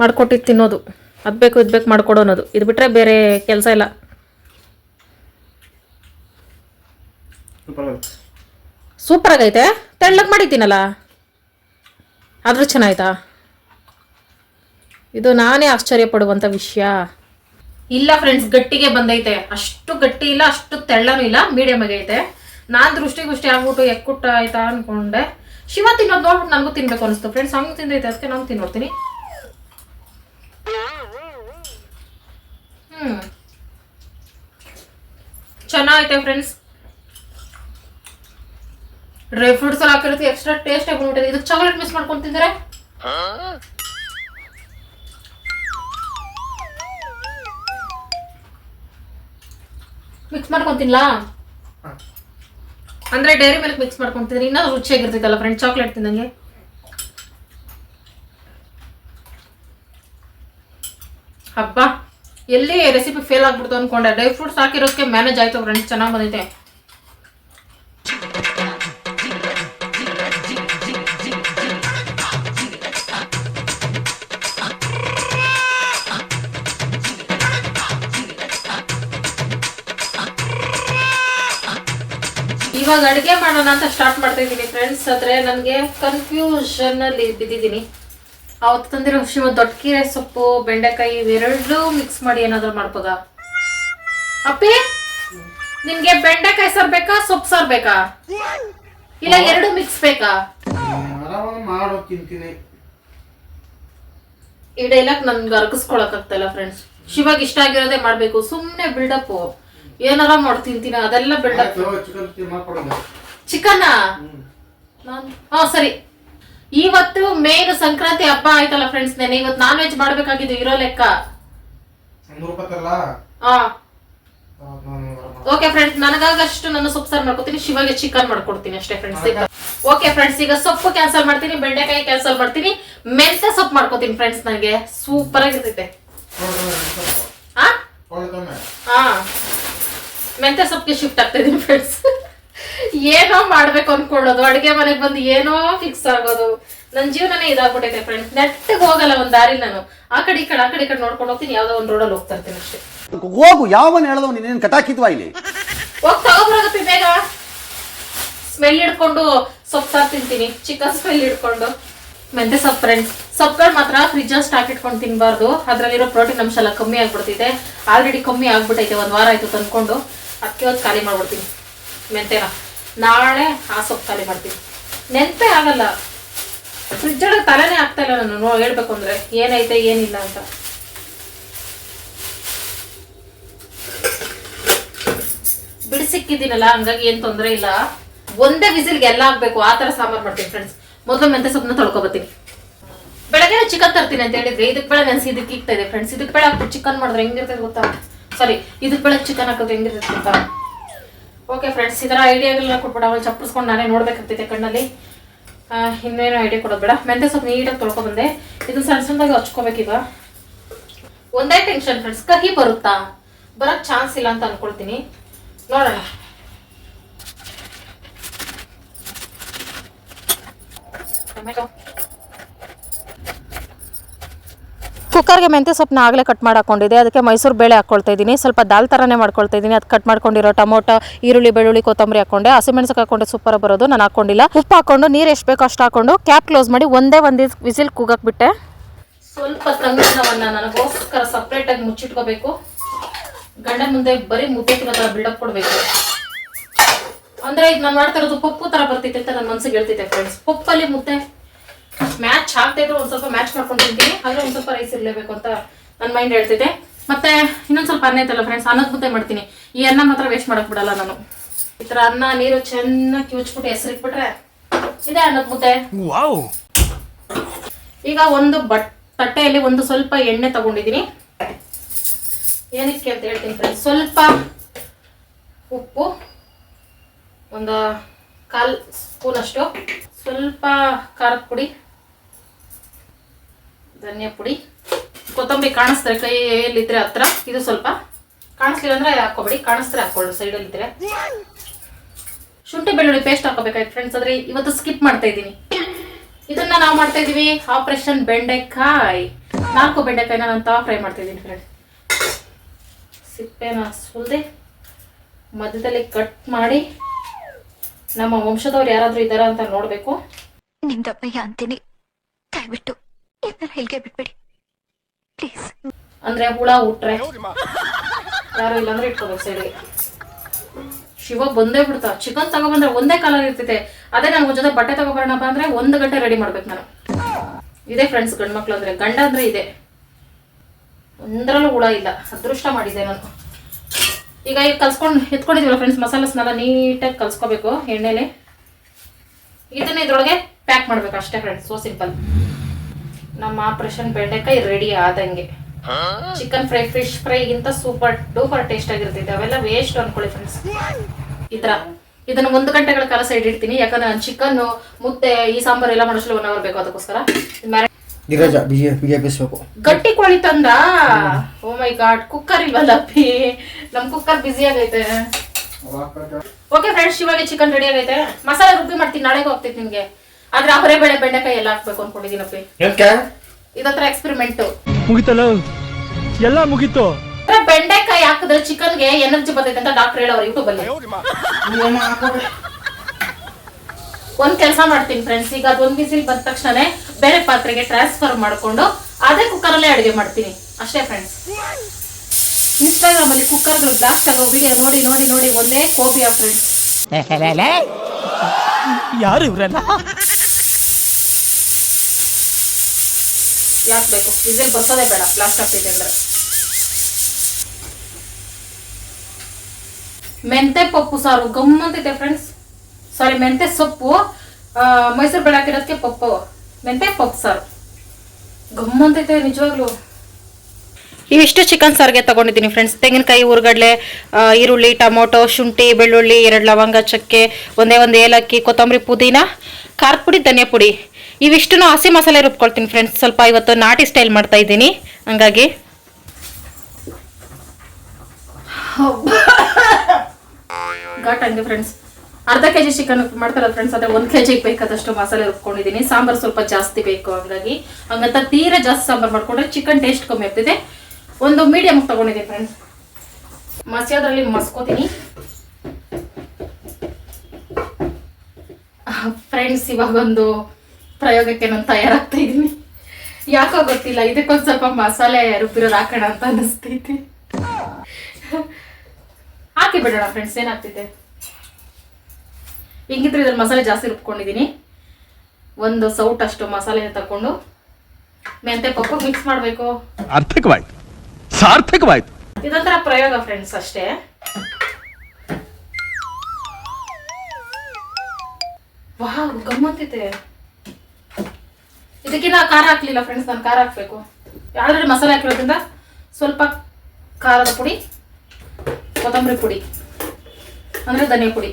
ಮಾಡ್ಕೊಟ್ಟಿದ್ದು ತಿನ್ನೋದು. ಅದು ಬೇಕು ಇದು ಬೇಕು ಮಾಡ್ಕೊಡೋ ಅನ್ನೋದು. ಇದು ಬಿಟ್ಟರೆ ಬೇರೆ ಕೆಲಸ ಇಲ್ಲ. ಸೂಪರ್ ಆಗೈತೆ ತೆಳ್ಳಗೆ ಮಾಡಿದ್ದೀನಲ್ಲ ಆದರೂ ಚೆನ್ನಾಯ್ತಾ? ಇದು ನಾನೇ ಆಶ್ಚರ್ಯ ಪಡುವಂಥ ವಿಷಯ. ಇಲ್ಲ ಫ್ರೆಂಡ್ಸ್ ಗಟ್ಟಿಗೆ ಬಂದೈತೆ. ಅಷ್ಟು ಗಟ್ಟಿ ಇಲ್ಲ ಅಷ್ಟು ತೆಳ್ಳನೂ ಇಲ್ಲ ಮೀಡಿಯಮ್ ಆಗೈತೆ. ನಾನು ದೃಷ್ಟಿ ಗುಷ್ಟಿ ಆಗ್ಬಿಟ್ಟು ಎಕ್ಕುಟ್ಟ ಆಯ್ತಾ ಅನ್ಕೊಂಡೆ. ಶಿವ ತಿನ್ನೋದು ನೋಡ್ಬಿಟ್ಟು ನನಗೂ ತಿನ್ಬೇಕು ಅನಿಸ್ತು ಫ್ರೆಂಡ್ಸ್ ಹಂಗೆ ತಿಂದೈತೆ ಅದಕ್ಕೆ ನಾನು ತಿನ್ನೋಡ್ತೀನಿ. ಹ್ಞೂ ಚೆನ್ನಾಗೈತೆ ಫ್ರೆಂಡ್ಸ್ ಡ್ರೈ ಫ್ರೂಟ್ಸ್ ಎಲ್ಲ ಹಾಕಿರುತ್ತೆ ಎಕ್ಸ್ಟ್ರಾ ಟೇಸ್ಟ್ ಆಗಿ ಇದು ಇದಕ್ಕೆ ಚಾಕ್ಲೇಟ್ ಮಿಸ್ ಮಾಡ್ಕೊಂಡು ತಿಂದರೆ? ಮಿಕ್ಸ್ ಮಾಡ್ಕೊಂಡು ತಿನ್ಲಾ? ಅಂದ್ರೆ ಡೈರಿ ಮಿಲ್ಕ್ ಮಿಕ್ಸ್ ಮಾಡ್ಕೊಂಡು ತಿಂದ್ರೆ ಇನ್ನೂ ರುಚಿಯಾಗಿರ್ತೈತಲ್ಲ ಫ್ರೆಂಡ್ ಚಾಕ್ಲೇಟ್ ತಿಂದಂಗೆ. ಹಬ್ಬ, ಎಲ್ಲಿ ರೆಸಿಪಿ ಫೇಲ್ ಆಗ್ಬಿಡ್ತು ಅನ್ಕೊಂಡೆ. ಡ್ರೈ ಫ್ರೂಟ್ಸ್ ಹಾಕಿರೋಕೆ ಮ್ಯಾನೇಜ್ ಆಯ್ತು ಫ್ರೆಂಡ್ಸ್ ಚೆನ್ನಾಗಿ ಬಂದೈತೆ ಇವಾಗ ಅಡುಗೆ ಮಾಡೋಣ ಅಂತ ಸ್ಟಾರ್ಟ್ ಮಾಡ್ತಾ ಇದ್ದೀನಿ ಫ್ರೆಂಡ್ಸ್ ಆದ್ರೆ ನನಗೆ ಕನ್ಫ್ಯೂಷನ್ ಅಲ್ಲಿ ಬಿದ್ದಿದ್ದೀನಿ. ಅವತ್ತು ತಂದಿರೋ ಶಿವ ದೊಡ್ಡಕೀರೆ ಸೊಪ್ಪು ಬೆಂಡೆಕಾಯಿ ಇವೆರಡೂ ಮಿಕ್ಸ್ ಮಾಡಿ ಏನಾದರೂ ಮಾಡ್ಬೋದಾ? ಅಪ್ಪಿ ನಿಮಗೆ ಬೆಂಡೆಕಾಯಿ ಸಾರ್ ಬೇಕಾ ಸೊಪ್ಪು ಸಾರ್ ಬೇಕಾ? ಇಲ್ಲ ಎರಡು ಮಿಕ್ಸ್ ಬೇಕಾ? ಈ ಡೈಲಾಗ್ ನನ್ಗೆ ಅರ್ಗಿಸ್ಕೊಳಕ್ ಆಗ್ತಾ ಇಲ್ಲ ಫ್ರೆಂಡ್ಸ್ ಶಿವಾಗ ಇಷ್ಟ ಆಗಿರೋದೇ ಮಾಡ್ಬೇಕು. ಸುಮ್ಮನೆ ಬಿಲ್ಡಪ್ ಏನಾರ ಮಾಡಿ ತಿಂತೀನಿ ಅದೆಲ್ಲ ಬೆಳ್ಳ ಚಿಕನ್ ಹಾ ಸರಿ. ಇವತ್ತು ಮೇನ್ ಸಂಕ್ರಾಂತಿ ಹಬ್ಬ ಆಯ್ತಲ್ಲ ಫ್ರೆಂಡ್ಸ್ ನೆನೆ ಇವತ್ತು ನಾನ್ ವೆಜ್ ಮಾಡ್ಬೇಕಾಗಿದ್ದು ಇರೋ ಲೆಕ್ಕ. ಓಕೆ ಫ್ರೆಂಡ್ಸ್ ನನಗಾಗಷ್ಟು ನನ್ನ ಸೊಪ್ಪು ಸಾರು ಮಾಡ್ಕೊತೀನಿ ಶಿವಾಗೆ ಚಿಕನ್ ಮಾಡ್ಕೊಡ್ತೀನಿ ಅಷ್ಟೇ ಫ್ರೆಂಡ್ಸ್ ಓಕೆ ಫ್ರೆಂಡ್ಸ್ ಈಗ ಸೊಪ್ಪು ಕ್ಯಾನ್ಸಲ್ ಮಾಡ್ತೀನಿ ಬೆಂಡೆಕಾಯಿ ಕ್ಯಾನ್ಸಲ್ ಮಾಡ್ತೀನಿ ಮೆಂತೆ ಸೊಪ್ಪು ಮಾಡ್ಕೊತೀನಿ ಫ್ರೆಂಡ್ಸ್ ನನಗೆ ಸೂಪರ್ ಆಗಿರ್ತೈತೆ. ಹಾ. ಹಾ ಮೆಂತೆ ಸೊಪ್ಪಿಗೆ ಶಿಫ್ಟ್ ಆಗ್ತಾ ಇದೀನಿ ಫ್ರೆಂಡ್ಸ್ ಏನೋ ಮಾಡ್ಬೇಕು ಅನ್ಕೊಳ್ಳೋದು. ಅಡುಗೆ ಮನೆಗೆ ಬಂದು ಏನೋ ಫಿಕ್ಸ್ ಆಗೋದು. ನನ್ನ ಜೀವನನೇ ಇದಾಗ್ಬಿಟ್ಟೈತೆ ಫ್ರೆಂಡ್ಸ್ ನೆಟ್ಟಿಗೆ ಹೋಗಲ್ಲ ಒಂದು ದಾರಿ ನಾನು. ಆ ಕಡೆ ಈ ಕಡೆ ಆ ಕಡೆ ಈ ಕಡೆ ನೋಡ್ಕೊಂಡು ಹೋಗ್ತೀನಿ. ಯಾವ್ದೋ ಒಂದು ರೋಡಲ್ಲಿ ಹೋಗ್ತಾ ಇರ್ತೀನಿ ಅಷ್ಟೇ. ಹೋಗು ಯಾವನ್ ಹೇಳ್ದವ್ ನೀನೇನು ಕಟಾಕಿದ್ವಾ ಇಲ್ಲಿ? ಹೋಗಿ ತಗೊಬರಾಗತ್ತಿ ಬೇಗ. ಸ್ಮೆಲ್ ಹಿಡ್ಕೊಂಡು ಸೊಪ್ಪು ಸಾರು ತಿಂತೀನಿ. ಚಿಕನ್ ಸ್ಮೆಲ್ ಹಿಡ್ಕೊಂಡು. ಮೆಂತೆ ಸೊಪ್ಪು ಫ್ರೆಂಡ್ಸ್ ಸೊಪ್ಪುಗಳು ಮಾತ್ರ ಫ್ರಿಜ್ ಸ್ಟಾಕ್ ಇಟ್ಕೊಂಡು ತಿನ್ಬಾರ್ದು. ಅದ್ರಲ್ಲಿರೋ ಪ್ರೋಟೀನ್ ಅಂಶ ಎಲ್ಲ ಕಮ್ಮಿ ಆಗ್ಬಿಡ್ತಿದೆ. ಆಲ್ರೆಡಿ ಕಮ್ಮಿ ಆಗ್ಬಿಟ್ಟೈತೆ ಒಂದು ವಾರ ಆಯ್ತು ತಂದ್ಕೊಂಡು. ಅದಕ್ಕೆ ಒಂದು ಖಾಲಿ ಮಾಡ್ಬಿಡ್ತೀನಿ. ಮೆಂತೆನ. ನಾಳೆ ಆ ಸೊಪ್ಪು ಖಾಲಿ ಮಾಡ್ತೀನಿ. ನೆನಪೇ ಆಗಲ್ಲ. ಫ್ರಿಜ್ ಒಳಗೆ ತಲೆನೇ ಆಗ್ತಾ ಇಲ್ಲ ನಾನು. ನೋ ಹೇಳ್ಬೇಕು ಅಂದ್ರೆ. ಏನೈತೆ, ಏನಿಲ್ಲ ಅಂತ. ಬಿಡಿಸಿಕ್ಕಿದ್ದೀನಲ್ಲ ಹಂಗಾಗಿ ಏನ್ ತೊಂದರೆ ಇಲ್ಲ. ಒಂದೇ ವಿಸಿಲ್ಗೆ ಎಲ್ಲ ಆಗಬೇಕು. ಆ ಥರ ಸಾಂಬಾರ್ ಮಾಡ್ತೀನಿ ಫ್ರೆಂಡ್ಸ್ ಮೊದಲು ಮೆಂತೆ ಸೊಪ್ಪನ್ನ ತೊಳ್ಕೊಬತ್ತೀನಿ. ಬೆಳಗ್ಗೆ ಚಿಕನ್ ತರ್ತೀನಿ ಅಂತ ಹೇಳಿದ್ರೆ, ಇದಕ್ಕೆ ಬೇಳೆ ನೆನ್ಸಿ, ಇದಕ್ಕೆ ಇಕ್ತಾ ಇದೆ ಫ್ರೆಂಡ್ಸ್ ಇದಕ್ಕೆ ಬೇಳೆ ಹಾಕ್ಬಿಟ್ಟು ಚಿಕನ್ ಮಾಡಿದ್ರೆ ಹೆಂಗಿರ್ತದೆ ಗೊತ್ತಾ? ಸಾರಿ ಇದ್ರ ಬೆಳಗ್ಗೆ ಚಿಕನ್ ಹಾಕೋದು ಹೆಂಗಿರುತ್ತೆ ಅಂತ ಓಕೆ ಫ್ರೆಂಡ್ಸ್ ಇದರ ಐಡಿಯಾಗಲ್ಲ ಕೊಟ್ಬಿಡ ಅವಳು ಚಪ್ಪರಿಸ್ಕೊಂಡು ನಾನೇ ನೋಡ್ಬೇಕಾಗ್ತೈತೆ ಕಣ್ಣಲ್ಲಿ. ಇನ್ನೇನು ಐಡಿಯಾ ಕೊಡೋದು ಬೇಡ. ಮೆಂತೆ ಸ್ವಲ್ಪ ನೀಟಾಗಿ ತೊಳ್ಕೊಬಂದೆ ಇದು ಸಣ್ಣ ಸಣ್ಣದಾಗಿ ಹಚ್ಕೋಬೇಕೀಗ ಒಂದೇ ಟೆನ್ಷನ್ ಫ್ರೆಂಡ್ಸ್ ಕಹಿ ಬರುತ್ತಾ? ಬರೋಕ್ಕೆ ಚಾನ್ಸ್ ಇಲ್ಲ ಅಂತ ಅನ್ಕೊಳ್ತೀನಿ. ನೋಡೋಣ. ಟೊಮೆಟೊ ಕುಕ್ಕರ್ಗೆ ಮೆಂತ್ಯ ಸೊಪ್ಪನ್ನ ಆಗಲೇ ಕಟ್ ಮಾಡಿ ಹಾಕೊಂಡಿದ್ದೆ ಅದಕ್ಕೆ ಮೈಸೂರು ಬೇಳೆ ಹಾಕ್ಕೊಳ್ತಾ ಇದ್ದೀನಿ. ಸ್ವಲ್ಪ ದಾಲ್ ಥರನೇ ಮಾಡ್ಕೊಳ್ತಾ ಇದ್ದೀನಿ. ಅದು ಕಟ್ ಮಾಡ್ಕೊಂಡಿರೋ ಟೊಮೊಟೊ, ಈರುಳ್ಳಿ, ಬೆಳ್ಳುಳ್ಳಿ, ಕೊತ್ತಂಬರಿ ಹಾಕೊಂಡೆ. ಹಸಿಮೆಣಸಕ್ಕೆ ಹಾಕೊಂಡು ಸೂಪರ್ ಬರೋದು. ನಾನು ಹಾಕೊಂಡಿಲ್ಲ. ಉಪ್ಪು ಹಾಕೊಂಡು, ನೀರು ಎಷ್ಟು ಬೇಕೋ ಅಷ್ಟು ಹಾಕೊಂಡು ಕ್ಯಾಪ್ ಕ್ಲೋಸ್ ಮಾಡಿ ಒಂದೇ ಒಂದು ವಿಸಿಲ್ ಕೂಗಾಕ್ಬಿಟ್ಟೆ ಸ್ವಲ್ಪ ತಂಗಿನವನ್ನ ನನಗೋಸ್ಕರ ಸಪ್ರೇಟಾಗಿ ಮುಚ್ಚಿಟ್ಕೋಬೇಕು. ಗಂಡ ಮುಂದೆ ಬರೀ ಮುದ್ದೆ ಥರ ಬಿಲ್ಡಪ್ ಕೊಡಬೇಕು. ಅಂದರೆ ಈಗ ನಾನು ಮಾಡ್ತಾ ಇರೋದು ಪಪ್ಪು ಥರ ಬರ್ತೈತೆ ಅಂತ ನನ್ನ ಮನಸ್ಸಿಗೆ ಹೇಳ್ತೈತೆ ಫ್ರೆಂಡ್ಸ್ ಪಪ್ಪಲ್ಲಿ ಮುದ್ದೆ ಮ್ಯಾಚ್ ಆಗ್ತಾ ಇದ್ರು ಒಂದ್ ಸ್ವಲ್ಪ ಮ್ಯಾಚ್ ಮಾಡ್ಕೊಂಡು ತಿಂತೀನಿ ಆದ್ರೆ ಒಂದ್ ಸ್ವಲ್ಪ ರೈಸ್ ಇರ್ಲೇಬೇಕು ಅಂತ ನನ್ನ ಮೈಂಡ್ ಹೇಳ್ತಿದೆ. ಮತ್ತೆ ಇನ್ನೊಂದ್ ಸ್ವಲ್ಪ ಅನ್ನ ಐತಲ್ಲ ಫ್ರೆಂಡ್ಸ್ ಅನ್ನದ ಮುದ್ದೆ ಮಾಡ್ತೀನಿ. ಈ ಅನ್ನ ಮಾತ್ರ ವೇಸ್ಟ್ ಮಾಡಕ್ ಬಿಡಲ್ಲ ನಾನು. ಈ ತರ ಅನ್ನ ನೀರು ಚೆನ್ನಾಗಿ ಕಿವುಚ್ಬಿಟ್ಟು ಹೆಸರಿಟ್ಬಿಟ್ರೆ ಇದೆ ಅನ್ನದ ಮುದ್ದೆ. ಈಗ ಒಂದು ಬಟ್ ತಟ್ಟೆಯಲ್ಲಿ ಒಂದು ಸ್ವಲ್ಪ ಎಣ್ಣೆ ತಗೊಂಡಿದ್ದೀನಿ. ಏನಕ್ಕೆ ಅಂತ ಹೇಳ್ತೀನಿ ಫ್ರೆಂಡ್ಸ್ ಸ್ವಲ್ಪ ಉಪ್ಪು ಒಂದು ಕಾಲ್ ಸ್ಪೂನ್ ಅಷ್ಟು ಸ್ವಲ್ಪ ಖಾರದ ಪುಡಿ. ಧನಿಯಾ ಪುಡಿ. ಕೊತ್ತಂಬರಿ ಕಾಣಿಸ್ತಾರೆ ಕೈಯಲ್ಲಿದ್ರೆ ಹತ್ರ. ಇದು ಸ್ವಲ್ಪ ಕಾಣಿಸ್ಲಿಲ್ಲ ಅಂದ್ರೆ ಹಾಕೋಬೇಡಿ ಕಾಣಿಸ್ತಾರೆ ಹಾಕೊಳ್ಳಿ ಸೈಡಲ್ಲಿ ಇದ್ರೆ ಶುಂಠಿ ಬೆಳ್ಳುಳ್ಳಿ ಪೇಸ್ಟ್ ಹಾಕೋಬೇಕಾಯ್ತು ಫ್ರೆಂಡ್ಸ್ ಆದ್ರೆ ಇವತ್ತು ಸ್ಕಿಪ್ ಮಾಡ್ತಾ ಇದ್ದೀನಿ. ಇದನ್ನ ನಾವು ಮಾಡ್ತಾ ಇದೀವಿ ಆಪರೇಷನ್ ಬೆಂಡೆಕಾಯಿ. ನಾಲ್ಕು ಬೆಂಡೆಕಾಯಿನ ನಾನು ತಾ ಫ್ರೈ ಮಾಡ್ತಾ ಇದ್ದೀನಿ ಫ್ರೆಂಡ್ ಸಿಪ್ಪೆನ ಸುಲ್ದೆ ಮಧ್ಯದಲ್ಲಿ ಕಟ್ ಮಾಡಿ ನಮ್ಮ ವಂಶದವ್ರು ಯಾರಾದ್ರೂ ಇದ್ದಾರಾ ಅಂತ ನೋಡ್ಬೇಕು. ನಿಮ್ದಪ್ಪಯ್ಯ ಅಂತೀನಿ. ದಯವಿಟ್ಟು. ಪ್ಲೀಸ್ ಅಂದ್ರೆ ಹುಳ ಉಟ್ರೆ ಯಾರು ಇಲ್ಲಾಂದ್ರೆ ಇಟ್ಕೋಬೇಕು ಸೈಡ್ಗೆ ಶಿವ ಬಂದೇ ಬಿಡ್ತಾ ಚಿಕನ್ ತಗೊಬಂದ್ರೆ ಒಂದೇ ಕಲರ್ ಇರ್ತೈತೆ. ಅದೇ ನಾನು ಜೊತೆ ಬಟ್ಟೆ ತಗೊಬರೋಣಪ್ಪ ಅಂದ್ರೆ ಒಂದು ಗಂಟೆ ರೆಡಿ ಮಾಡ್ಬೇಕು ನಾನು. ಇದೆ ಫ್ರೆಂಡ್ಸ್ ಗಂಡ್ ಮಕ್ಳು ಅಂದ್ರೆ. ಗಂಡ ಅಂದ್ರೆ ಇದೆ. ಒಂದ್ರಲ್ಲೂ ಹುಳ ಇಲ್ಲ. ಅದೃಷ್ಟ ಮಾಡಿದೆ ನಾನು. ಈಗ ಈಗ ಕಲ್ಸ್ಕೊಂಡು ಎತ್ಕೊಂಡಿದೀವಲ್ಲ ಫ್ರೆಂಡ್ಸ್ ಮಸಾಲಸ್ನೆಲ್ಲ ನೀಟಾಗಿ ಕಲ್ಸ್ಕೋಬೇಕು ಎಣ್ಣೆಲೆ. ಇದನ್ನ ಇದ್ರೊಳಗೆ ಪ್ಯಾಕ್ ಮಾಡ್ಬೇಕು ಅಷ್ಟೇ ಫ್ರೆಂಡ್ಸ್ ಸೋ ಸಿಂಪಲ್ ನಮ್ಮ ಆಪರೇಷನ್ ಬೆಂಡೆಕಾಯಿ ರೆಡಿ ಆದಂಗೆ. ಚಿಕನ್ ಫ್ರೈ ಫಿಶ್ ಫ್ರೈಗಿಂತ ಸೂಪರ್ ಡೂಪರ್ ಟೇಸ್ಟ್ ಆಗಿರ್ತೈತೆ ಅವೆಲ್ಲ ವೇಸ್ಟ್ ಅನ್ಕೊಳ್ಳಿ ಫ್ರೆಂಡ್ಸ್ ಈ ತರ. ಇದನ್ನ ಒಂದು ಗಂಟೆಗಳ ಕಾಲ ಸೈಡ್ ಇಡ್ತೀನಿ. ಯಾಕಂದ್ರೆ ನಾನು ಚಿಕನ್ ಮುದ್ದೆ ಈ ಸಾಂಬಾರ್ ಎಲ್ಲ ಮಾಡಿಸಲು ಒನ್ ಅವರ್ ಬೇಕು ಅದಕ್ಕೋಸ್ಕರ. ಗಟ್ಟಿ ಕೋಳಿ ತಂದ? ಓ ಮೈ ಗಾಡ್ ಕುಕ್ಕರ್ ಇಲ್ವಲ್ಲ ಅಪ್ಪಿ ನಮ್ ಕುಕ್ಕರ್ ಬಿಸಿ ಆಗೈತೆ. ಓಕೆ ಫ್ರೆಂಡ್ಸ್ ಇವಾಗ ಚಿಕನ್ ರೆಡಿ ಆಗೈತೆ. ಮಸಾಲೆ ರುಬ್ಬಿ ಮಾಡ್ತೀನಿ. ನಾಳೆಗೆ ಹೋಗ್ತೈತಿ ನಿಮ್ಗೆ. ಆದ್ರೆ ಅವರೇ ಬೆಳೆ ಬೆಂಡೆಕಾಯಿ ಎಲ್ಲ ಹಾಕ್ಬೇಕು ಅನ್ಕೊಂಡಿದ್ದೀನಪ್ಪಿ ಯಾಕೆ? ಇದತ್ರ ಎಕ್ಸ್ಪೆರಿಮೆಂಟ್ ಮುಗಿತಲ್ಲ? ಎಲ್ಲ ಮುಗಿತು. ಬೆಂಡೆಕಾಯಿ ಹಾಕಿದ್ರೆ ಚಿಕನ್ಗೆ ಎನರ್ಜಿ ಬರ್ತೈತೆ ಅಂತ ಡಾಕ್ಟರ್ ಹೇಳೋರು ಯೂಟ್ಯೂಬ್ ಅಲ್ಲಿ. ಒಂದ್ ಕೆಲಸ ಮಾಡ್ತೀನಿ ಫ್ರೆಂಡ್ಸ್ ಈಗ ಅದೊಂದ್ ಬಿಸಿಲ್ ಬಂದ ತಕ್ಷಣನೇ ಬೇರೆ ಪಾತ್ರೆಗೆ ಟ್ರಾನ್ಸ್ಫರ್ ಮಾಡ್ಕೊಂಡು ಅದೇ ಕುಕ್ಕರ್ ಅಲ್ಲೇ ಅಡುಗೆ ಮಾಡ್ತೀನಿ. ಅಷ್ಟೇ ಫ್ರೆಂಡ್ಸ್ ಇನ್ಸ್ಟಾಗ್ರಾಮ್ ಅಲ್ಲಿ ಕುಕ್ಕರ್ ಬ್ಲಾಸ್ಟ್ ಆಗೋ ವಿಡಿಯೋ ನೋಡಿ ನೋಡಿ ನೋಡಿ ಒಂದೇ ಕೋಪಿ ಫ್ರೆಂಡ್ಸ್ ಯಾರು ಇವರೆಲ್ಲ ಯಾಕೆ ಬೇಕು? ವಿಸಿಲ್ ಬರ್ಸೋದೇ ಬೇಡ. ಬ್ಲಾಸ್ಟ್ ಆಗ್ತೈತೆ ಅಂದ್ರೆ. ಮೆಂತೆ ಪಪ್ಪು ಸಾರು. ಗಮ್ಮಂತೈತೆ ಫ್ರೆಂಡ್ಸ್ ಸಾರಿ ಮೆಂತೆ ಸೊಪ್ಪು. ಮೈಸೂರ್ ಮೈಸೂರು ಬೇಳೆ ಹಾಕಿರೋದಕ್ಕೆ ಪಪ್ಪು. ಮೆಂತೆ ಪಪ್ಪು ಸಾರು. ಗಮ್ಮಂತೈತೆ ನಿಜವಾಗ್ಲೂ. ಇವಿಷ್ಟು ಚಿಕನ್ ಸಾರಿಗೆ ತಗೊಂಡಿದ್ದೀನಿ ಫ್ರೆಂಡ್ಸ್ ತೆಂಗಿನಕಾಯಿ ಉರ್ಗಡ್ಲೆ ಈರುಳ್ಳಿ, ಟೊಮೊಟೊ, ಶುಂಠಿ, ಬೆಳ್ಳುಳ್ಳಿ, ಎರಡು ಲವಂಗ, ಚಕ್ಕೆ, ಒಂದೇ ಒಂದು ಏಲಕ್ಕಿ, ಕೊತ್ತಂಬರಿ, ಪುದೀನ, ಖಾರದ ಪುಡಿ, ಧನಿಯಾ ಪುಡಿ. ಇವಿಷ್ಟು ಹಸಿ ಮಸಾಲೆ ರುಬ್ಕೊಳ್ತೀನಿ ಫ್ರೆಂಡ್ಸ್ ಸ್ವಲ್ಪ ಇವತ್ತು ನಾಟಿ ಸ್ಟೈಲ್ ಮಾಡ್ತಾ ಇದ್ದೀನಿ. ಹಂಗಾಗಿ. ಫ್ರೆಂಡ್ಸ್ ಅರ್ಧ ಕೆ ಜಿ ಚಿಕನ್ ಮಾಡ್ತಾರಲ್ಲ ಫ್ರೆಂಡ್ಸ್ ಅದೇ ಒಂದ್ ಕೆ ಜಿಗೆ ಬೇಕಾದಷ್ಟು ಮಸಾಲೆ ರುಬ್ಕೊಂಡಿದ್ದೀನಿ. ಸಾಂಬಾರ್ ಸ್ವಲ್ಪ ಜಾಸ್ತಿ ಬೇಕು ಹಂಗಾಗಿ. ಹಂಗಂತ ತೀರಾ ಜಾಸ್ತಿ ಸಾಂಬಾರ್ ಮಾಡ್ಕೊಂಡ್ರೆ ಚಿಕನ್ ಟೇಸ್ಟ್ ಕಮ್ಮಿ ಆಗ್ತಿದೆ. ಒಂದು ಮೀಡಿಯಮ್ ತಗೊಂಡಿದ್ದೀನಿ ಫ್ರೆಂಡ್ಸ್ ಮಸ್ಯಾದ್ರಲ್ಲಿ ಮಸ್ಕೋತೀನಿ. ಫ್ರೆಂಡ್ಸ್ ಇವಾಗ ಒಂದು ಪ್ರಯೋಗಕ್ಕೆ ನಾನು ತಯಾರಾಗ್ತಾ ಇದ್ದೀನಿ. ಯಾಕೋ ಗೊತ್ತಿಲ್ಲ, ಇದಕ್ಕೊಂದು ಸ್ವಲ್ಪ ಮಸಾಲೆ ರುಬ್ಬಿರೋದು ಹಾಕೋಣ ಅಂತ ಅನಿಸ್ತೈತಿ. ಹಾಕಿ ಬಿಡೋಣ ಫ್ರೆಂಡ್ಸ್ ಏನಾಗ್ತಿದೆ? ಹಿಂಗಿದ್ರೆ ಇದ್ರಲ್ಲಿ ಮಸಾಲೆ ಜಾಸ್ತಿ ರುಬ್ಕೊಂಡಿದ್ದೀನಿ ಒಂದು ಸೌಟ್ ಅಷ್ಟು ಮಸಾಲೆ ತಕೊಂಡು ಮೆಂತೆ ಪಪ್ಪು ಮಿಕ್ಸ್ ಮಾಡಬೇಕು. ಸಾರ್ಥಕವಾಯ್ತು ಸಾರ್ಥಕವಾಯ್ತು. ಇದೊಂಥರ ಪ್ರಯೋಗ ಫ್ರೆಂಡ್ಸ್ ಅಷ್ಟೇ. ಗಮ್ಮತ್ತಿದೆ. ಇದಕ್ಕಿಂತ ಖಾರ ಹಾಕ್ಲಿಲ್ಲ ಫ್ರೆಂಡ್ಸ್ ನಾನು ಖಾರ ಹಾಕ್ಬೇಕು. ಯಾವ್ದಾದ್ರು ಮಸಾಲೆ ಹಾಕಿರೋದ್ರಿಂದ ಸ್ವಲ್ಪ ಖಾರದ ಪುಡಿ ಕೊತ್ತಂಬರಿ ಪುಡಿ ಅಂದ್ರೆ ಧನಿಯಾ ಪುಡಿ.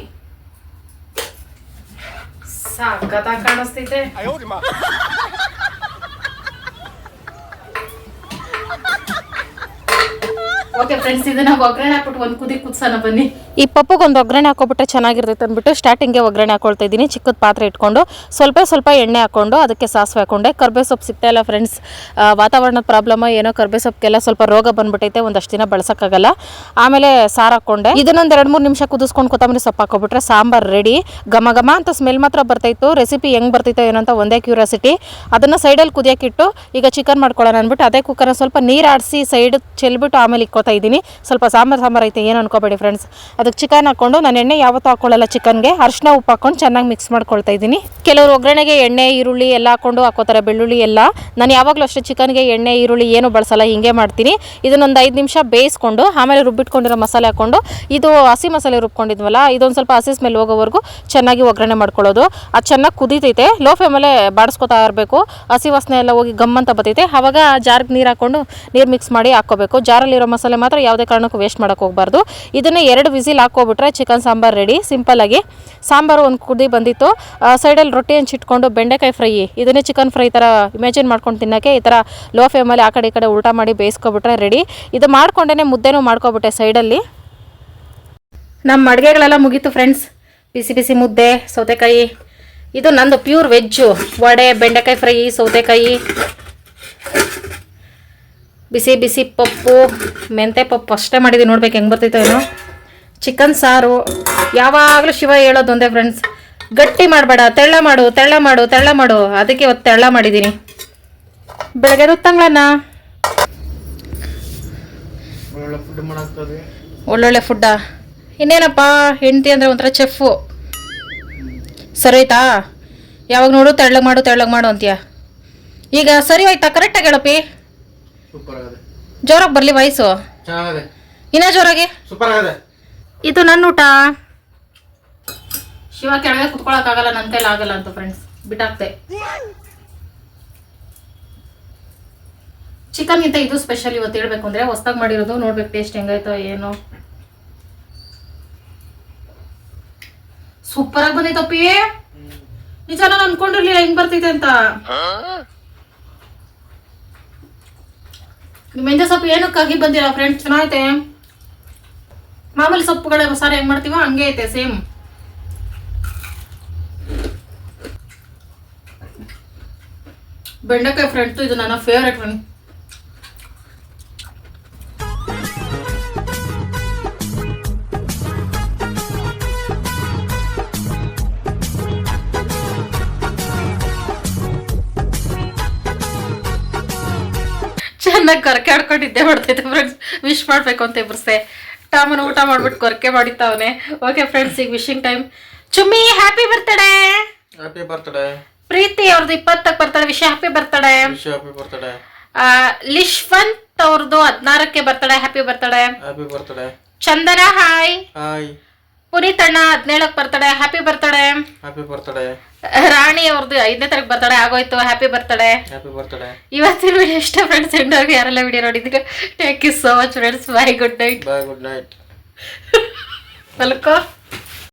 ಸಾಕತ್ತ ಕಾಣಿಸ್ತೈತೆ ಓಕೆ ಒಗ್ಗರಣೆ ಈ ಪಪ್ಪಗೆ ಒಂದು ಒಗ್ಗರಣೆ ಹಾಕೋಬಿಟ್ರೆ ಚೆನ್ನಾಗಿರ್ತೈತೆ ಅಂದ್ಬಿಟ್ಟು ಸ್ಟಾರ್ಟಿಂಗ್ಗೆ ಒಗ್ಗರಣೆ ಹಾಕೊಳ್ತಾ ಇದ್ದೀನಿ. ಚಿಕ್ಕದ ಪಾತ್ರೆ ಇಟ್ಕೊಂಡು ಸ್ವಲ್ಪ ಸ್ವಲ್ಪ ಎಣ್ಣೆ ಹಾಕೊಂಡು ಅದಕ್ಕೆ ಸಾಸಿವೆ ಹಾಕೊಂಡೆ. ಕರ್ಬೇ ಸೊಪ್ಪು ಸಿಗ್ತಾ ಇಲ್ಲ ಫ್ರೆಂಡ್ಸ್ ವಾತಾವರಣದ ಪ್ರಾಬ್ಲಮ್ ಏನೋ ಕರ್ಬೇ ಸೊಪ್ಪಿಗೆಲ್ಲ ಸ್ವಲ್ಪ ರೋಗ ಬಂದ್ಬಿಟ್ಟೈತೆ ಒಂದಷ್ಟು ದಿನ ಬಳಸೋಕ್ಕಾಗಲ್ಲ. ಆಮೇಲೆ ಸಾರು ಹಾಕೊಂಡೆ. ಇದನ್ನೊಂದು ಎರಡು ಮೂರು ನಿಮಿಷ ಕುದಿಸ್ಕೊಂಡು ಕೊತ್ತಂಬರಿ ಸೊಪ್ಪು ಹಾಕೊಬಿಟ್ರೆ ಸಾಂಬಾರು ರೆಡಿ ಘಮ ಘಮ ಅಂತ ಸ್ಮೆಲ್ ಮಾತ್ರ ಬರ್ತೈತು ರೆಸಿಪಿ ಹೆಂಗೆ ಬರ್ತೈತೋ ಏನೋ ಅಂತ ಒಂದೇ ಕ್ಯೂರಿಯಾಸಿಟಿ ಅದನ್ನು ಸೈಡಲ್ಲಿ ಕುದಿಯೋಕ್ಕಿಟ್ಟು ಈಗ ಚಿಕನ್ ಮಾಡ್ಕೊಳ್ಳೋಣ ಅಂದ್ಬಿಟ್ಟು, ಅದೇ ಕುಕ್ಕರ್ನ ಸ್ವಲ್ಪ ನೀರು ಆಡಿಸಿ ಸೈಡ್ ಚೆಲ್ಬಿಟ್ಟು ಆಮೇಲೆ ಇಕ್ಕೋತಾ ಇದ್ದೀನಿ. ಸ್ವಲ್ಪ ಸಾಂಬಾರು ಸಾಂಬಾರು ಐತೆ, ಏನು ಅನ್ಕೋಬೇಡಿ ಫ್ರೆಂಡ್ಸ್ ಅದಕ್ಕೆ ಚಿಕನ್ ಹಾಕ್ಕೊಂಡು ನಾನು ಎಣ್ಣೆ ಯಾವತ್ತೂ ಹಾಕ್ಕೊಳ್ಳಲ್ಲ ಚಿಕನ್ಗೆ. ಅರಿಶಿನ ಉಪ್ಪು ಹಾಕೊಂಡು ಚೆನ್ನಾಗಿ ಮಿಕ್ಸ್ ಮಾಡ್ಕೊಳ್ತಾ ಇದ್ದೀನಿ. ಕೆಲವರು ಒಗ್ಗರಣೆಗೆ ಎಣ್ಣೆ, ಈರುಳ್ಳಿ ಎಲ್ಲ ಹಾಕೊಂಡು ಹಾಕೋತಾರೆ, ಬೆಳ್ಳುಳ್ಳಿ ಎಲ್ಲ. ನಾನು ಯಾವಾಗಲೂ ಅಷ್ಟೇ ಚಿಕನ್ಗೆ ಎಣ್ಣೆ, ಈರುಳ್ಳಿ ಏನು ಬಳಸಲ್ಲ, ಹಿಂಗೆ ಮಾಡ್ತೀನಿ. ಇದನ್ನೊಂದು ಐದು ನಿಮಿಷ ಬೇಯಿಸ್ಕೊಂಡು, ಆಮೇಲೆ ರುಬ್ಬಿಟ್ಕೊಂಡಿರೋ ಮಸಾಲೆ ಹಾಕೊಂಡು ಇದು ಹಸಿ ಮಸಾಲೆ ರುಬ್ಕೊಂಡಿದ್ವಲ್ಲ, ಇದೊಂದು ಸ್ವಲ್ಪ ಹಸಿ ಸ್ಮೆಲ್ ಹೋಗೋವರೆಗೂ ಚೆನ್ನಾಗಿ ಒಗ್ಗರಣೆ ಮಾಡ್ಕೊಳ್ಳೋದು. ಅದು ಚೆನ್ನಾಗಿ ಕುದೀತೈತೆ. ಲೋ ಫ್ಲೇಮಲ್ಲೇ ಬಾಡಿಸ್ಕೊತಾ ಇರಬೇಕು. ಹಸಿ ವಾಸನೆ ಎಲ್ಲ ಹೋಗಿ ಗಮ್ ಅಂತ ಬರ್ತೈತೆ. ಆವಾಗ ಜಾರ್ಗೆ ನೀರು ಹಾಕೊಂಡು ನೀರು ಮಿಕ್ಸ್ ಮಾಡಿ ಹಾಕ್ಕೋಬೇಕು. ಜಾರಲ್ಲಿರೋ ಮಸಾಲೆ ಮಾತ್ರ ಯಾವುದೇ ಕಾರಣಕ್ಕೂ ವೇಸ್ಟ್ ಮಾಡೋಕೆ ಹೋಗಬಾರ್ದು. ಇದನ್ನು ಎರಡು ವಿಸಿಲ್ ಹಾಕೋಬಿಟ್ರೆ ಚಿಕನ್ ಸಾಂಬಾರು ರೆಡಿ ಸಿಂಪಲ್ಲಾಗಿ ಸಾಂಬಾರು ಒಂದು ಕುದಿ ಬಂದಿತ್ತು. ಸೈಡಲ್ಲಿ ರೊಟ್ಟಿ ಹಂಚಿಟ್ಕೊಂಡು ಬೆಂಡೆಕಾಯಿ ಫ್ರೈ ಇದನ್ನೇ ಚಿಕನ್ ಫ್ರೈ ಥರ ಇಮ್ಯಾಜಿನ್ ಮಾಡ್ಕೊಂಡು ತಿನ್ನೋಕ್ಕೆ ಈ ಥರ ಲೋ ಫ್ಲೇಮಲ್ಲಿ ಆ ಕಡೆ ಈ ಕಡೆ ಉಲ್ಟಾ ಮಾಡಿ ಬೇಯಿಸ್ಕೊಬಿಟ್ರೆ ರೆಡಿ ಇದು ಮಾಡ್ಕೊಂಡೇ ಮುದ್ದೆನೂ ಮಾಡ್ಕೊಬಿಟ್ಟೆ ಸೈಡಲ್ಲಿ ನಮ್ಮ ಅಡುಗೆಗಳೆಲ್ಲ ಮುಗೀತು ಫ್ರೆಂಡ್ಸ್ ಬಿಸಿ ಬಿಸಿ ಮುದ್ದೆ, ಸೌತೆಕಾಯಿ. ಇದು ನಂದು ಪ್ಯೂರ್ ವೆಜ್ಜು ವಡೆ, ಬೆಂಡೆಕಾಯಿ ಫ್ರೈ ಸೌತೆಕಾಯಿ. ಬಿಸಿ ಬಿಸಿ ಪಪ್ಪು ಮೆಂತೆ ಪಪ್ಪು ಅಷ್ಟೇ ಮಾಡಿದ್ದೀನಿ ನೋಡ್ಬೇಕು ಹೆಂಗೆ ಬರ್ತೈತೋ ಏನೋ. ಚಿಕನ್ ಸಾರು ಯಾವಾಗಲೂ ಶಿವ ಹೇಳೋದು ಒಂದೇ ಫ್ರೆಂಡ್ಸ್ ಗಟ್ಟಿ ಮಾಡಬೇಡ ತೆಳ್ಳ ಮಾಡು ತೆಳ್ಳ ಮಾಡು ತೆಳ್ಳ ಮಾಡು. ಅದಕ್ಕೆ ಇವತ್ತು ತೆಳ್ಳ ಮಾಡಿದ್ದೀನಿ ಬೆಳಗ್ಗೆ ಉತ್ತಂಗಳನ್ನ ಒಳ್ಳೊಳ್ಳೆ ಫುಡ್ಡಾ ಇನ್ನೇನಪ್ಪ? ಹೆಂಡತಿ ಅಂದರೆ ಒಂಥರ ಚೆಫು ಸರಿ ಆಯ್ತಾ? ಯಾವಾಗ ನೋಡು ತೆಳ್ಳಗೆ ಮಾಡು ತೆಳ್ಳಗೆ ಮಾಡು ಅಂತೀಯ. ಈಗ ಸರಿ ಆಯ್ತಾ? ಕರೆಕ್ಟಾಗಿ ಹೇಳಪ್ಪಿ. ಜೋರಾಗಿ ಬರಲಿ ವಯಸ್ಸು. ಇನ್ನ ಇನ್ನೂ ಜೋರಾಗಿ? ಸೂಪರ್ ಆಗದೆ ಇದು ನನ್ನ ಊಟ ಶಿವ ಕೆಳಗೆ ಕುತ್ಕೊಳಕ್ಕಾಗಲ್ಲ ನನ್ನ ಕೈಲಿ ಆಗಲ್ಲ ಅಂತ ಫ್ರೆಂಡ್ಸ್ ಬಿಟ್ಟಾಗ್ತೆ ಚಿಕನ್ ಗಿಂತ ಇದು ಸ್ಪೆಷಲ್ ಇವತ್ತು ಹೇಳ್ಬೇಕು ಅಂದ್ರೆ ಹೊಸ್ದಾಗಿ ಮಾಡಿರೋದು ನೋಡ್ಬೇಕು ಟೇಸ್ಟ್ ಹೆಂಗಾಯ್ತೋ ಏನೋ. ಸೂಪರ್ ಆಗಿ ಬಂದೈತಪ್ಪಿ. ನಿಜ ನಾನು ಅನ್ಕೊಂಡಿರ್ಲಿಲ್ಲ ಹೆಂಗ್ ಬರ್ತೈತೆ ಅಂತ. ಮೆಂತ್ಯ ಸೊಪ್ಪು ಏನಕ್ಕಾಗಿ ಬಂದಿಲ್ಲ ಫ್ರೆಂಡ್ಸ್ ಚೆನ್ನಾಗೈತೆ? ಮಾಮೂಲಿ ಸೊಪ್ಪುಗಳ ಸಾರು ಹೆಂಗ್ ಮಾಡ್ತೀವೋ ಹಂಗೆ ಐತೆ ಸೇಮ್ ಬೆಂಡೆಕಾಯಿ ಫ್ರೆಂಡ್ಸು ಇದು ನನ್ನ ಫೇವ್ರೆಟ್ ಫ್ರೆಂಡ್ ಚೆನ್ನಾಗಿ ಕೊರಕೆ ಆಡ್ಕೊಂಡಿದ್ದೆ ಮಾಡ್ತೈತೆ ಫ್ರೆಂಡ್ಸ್ ವಿಶ್ ಮಾಡಬೇಕು ಅಂತ ಇಬ್ರಸೆ. ಟಾಮನ ಊಟ ಮಾಡ್ಬಿಟ್ಟು ಕೊರಕೆ ಮಾಡಿತಾವನೆ ಓಕೆ ಫ್ರೆಂಡ್ಸ್ ಈಗ wishing time Chummi happy birthday happy birthday Preethi ಅವ್ರದ್ದು ಇಪ್ಪತ್ತಕ್ಕೆ ಬರ್ತಾಳೆ wish happy birthday wish happy birthday Lishwanth ಅವ್ರದ್ದು ಹದಿನಾರಕ್ಕೆ birthday happy birthday happy birthday Chandana hi hi Puneeth ಅಣ್ಣ ಹದಿನೇಳಕ್ಕೆ birthday happy birthday happy birthday Rani ಅವ್ರದ್ದು ಐದನೇ ತಾರೀಕು ಬರ್ತಾಳೆ ಆಗೋಯ್ತು. ಹ್ಯಾಪಿ ಬರ್ತಾಳೆ ಹ್ಯಾಪಿ ಬರ್ತಡೇ ಇವತ್ತಿನ ವಿಡಿಯೋ ಇಷ್ಟ ಫ್ರೆಂಡ್ಸ್ ಎಂಡೋಗಿ ಯಾರೆಲ್ಲ ವಿಡಿಯೋ ನೋಡಿದ್ರೆ thank you so much friends bye good night bye good night ಮಲ್ಕೋ.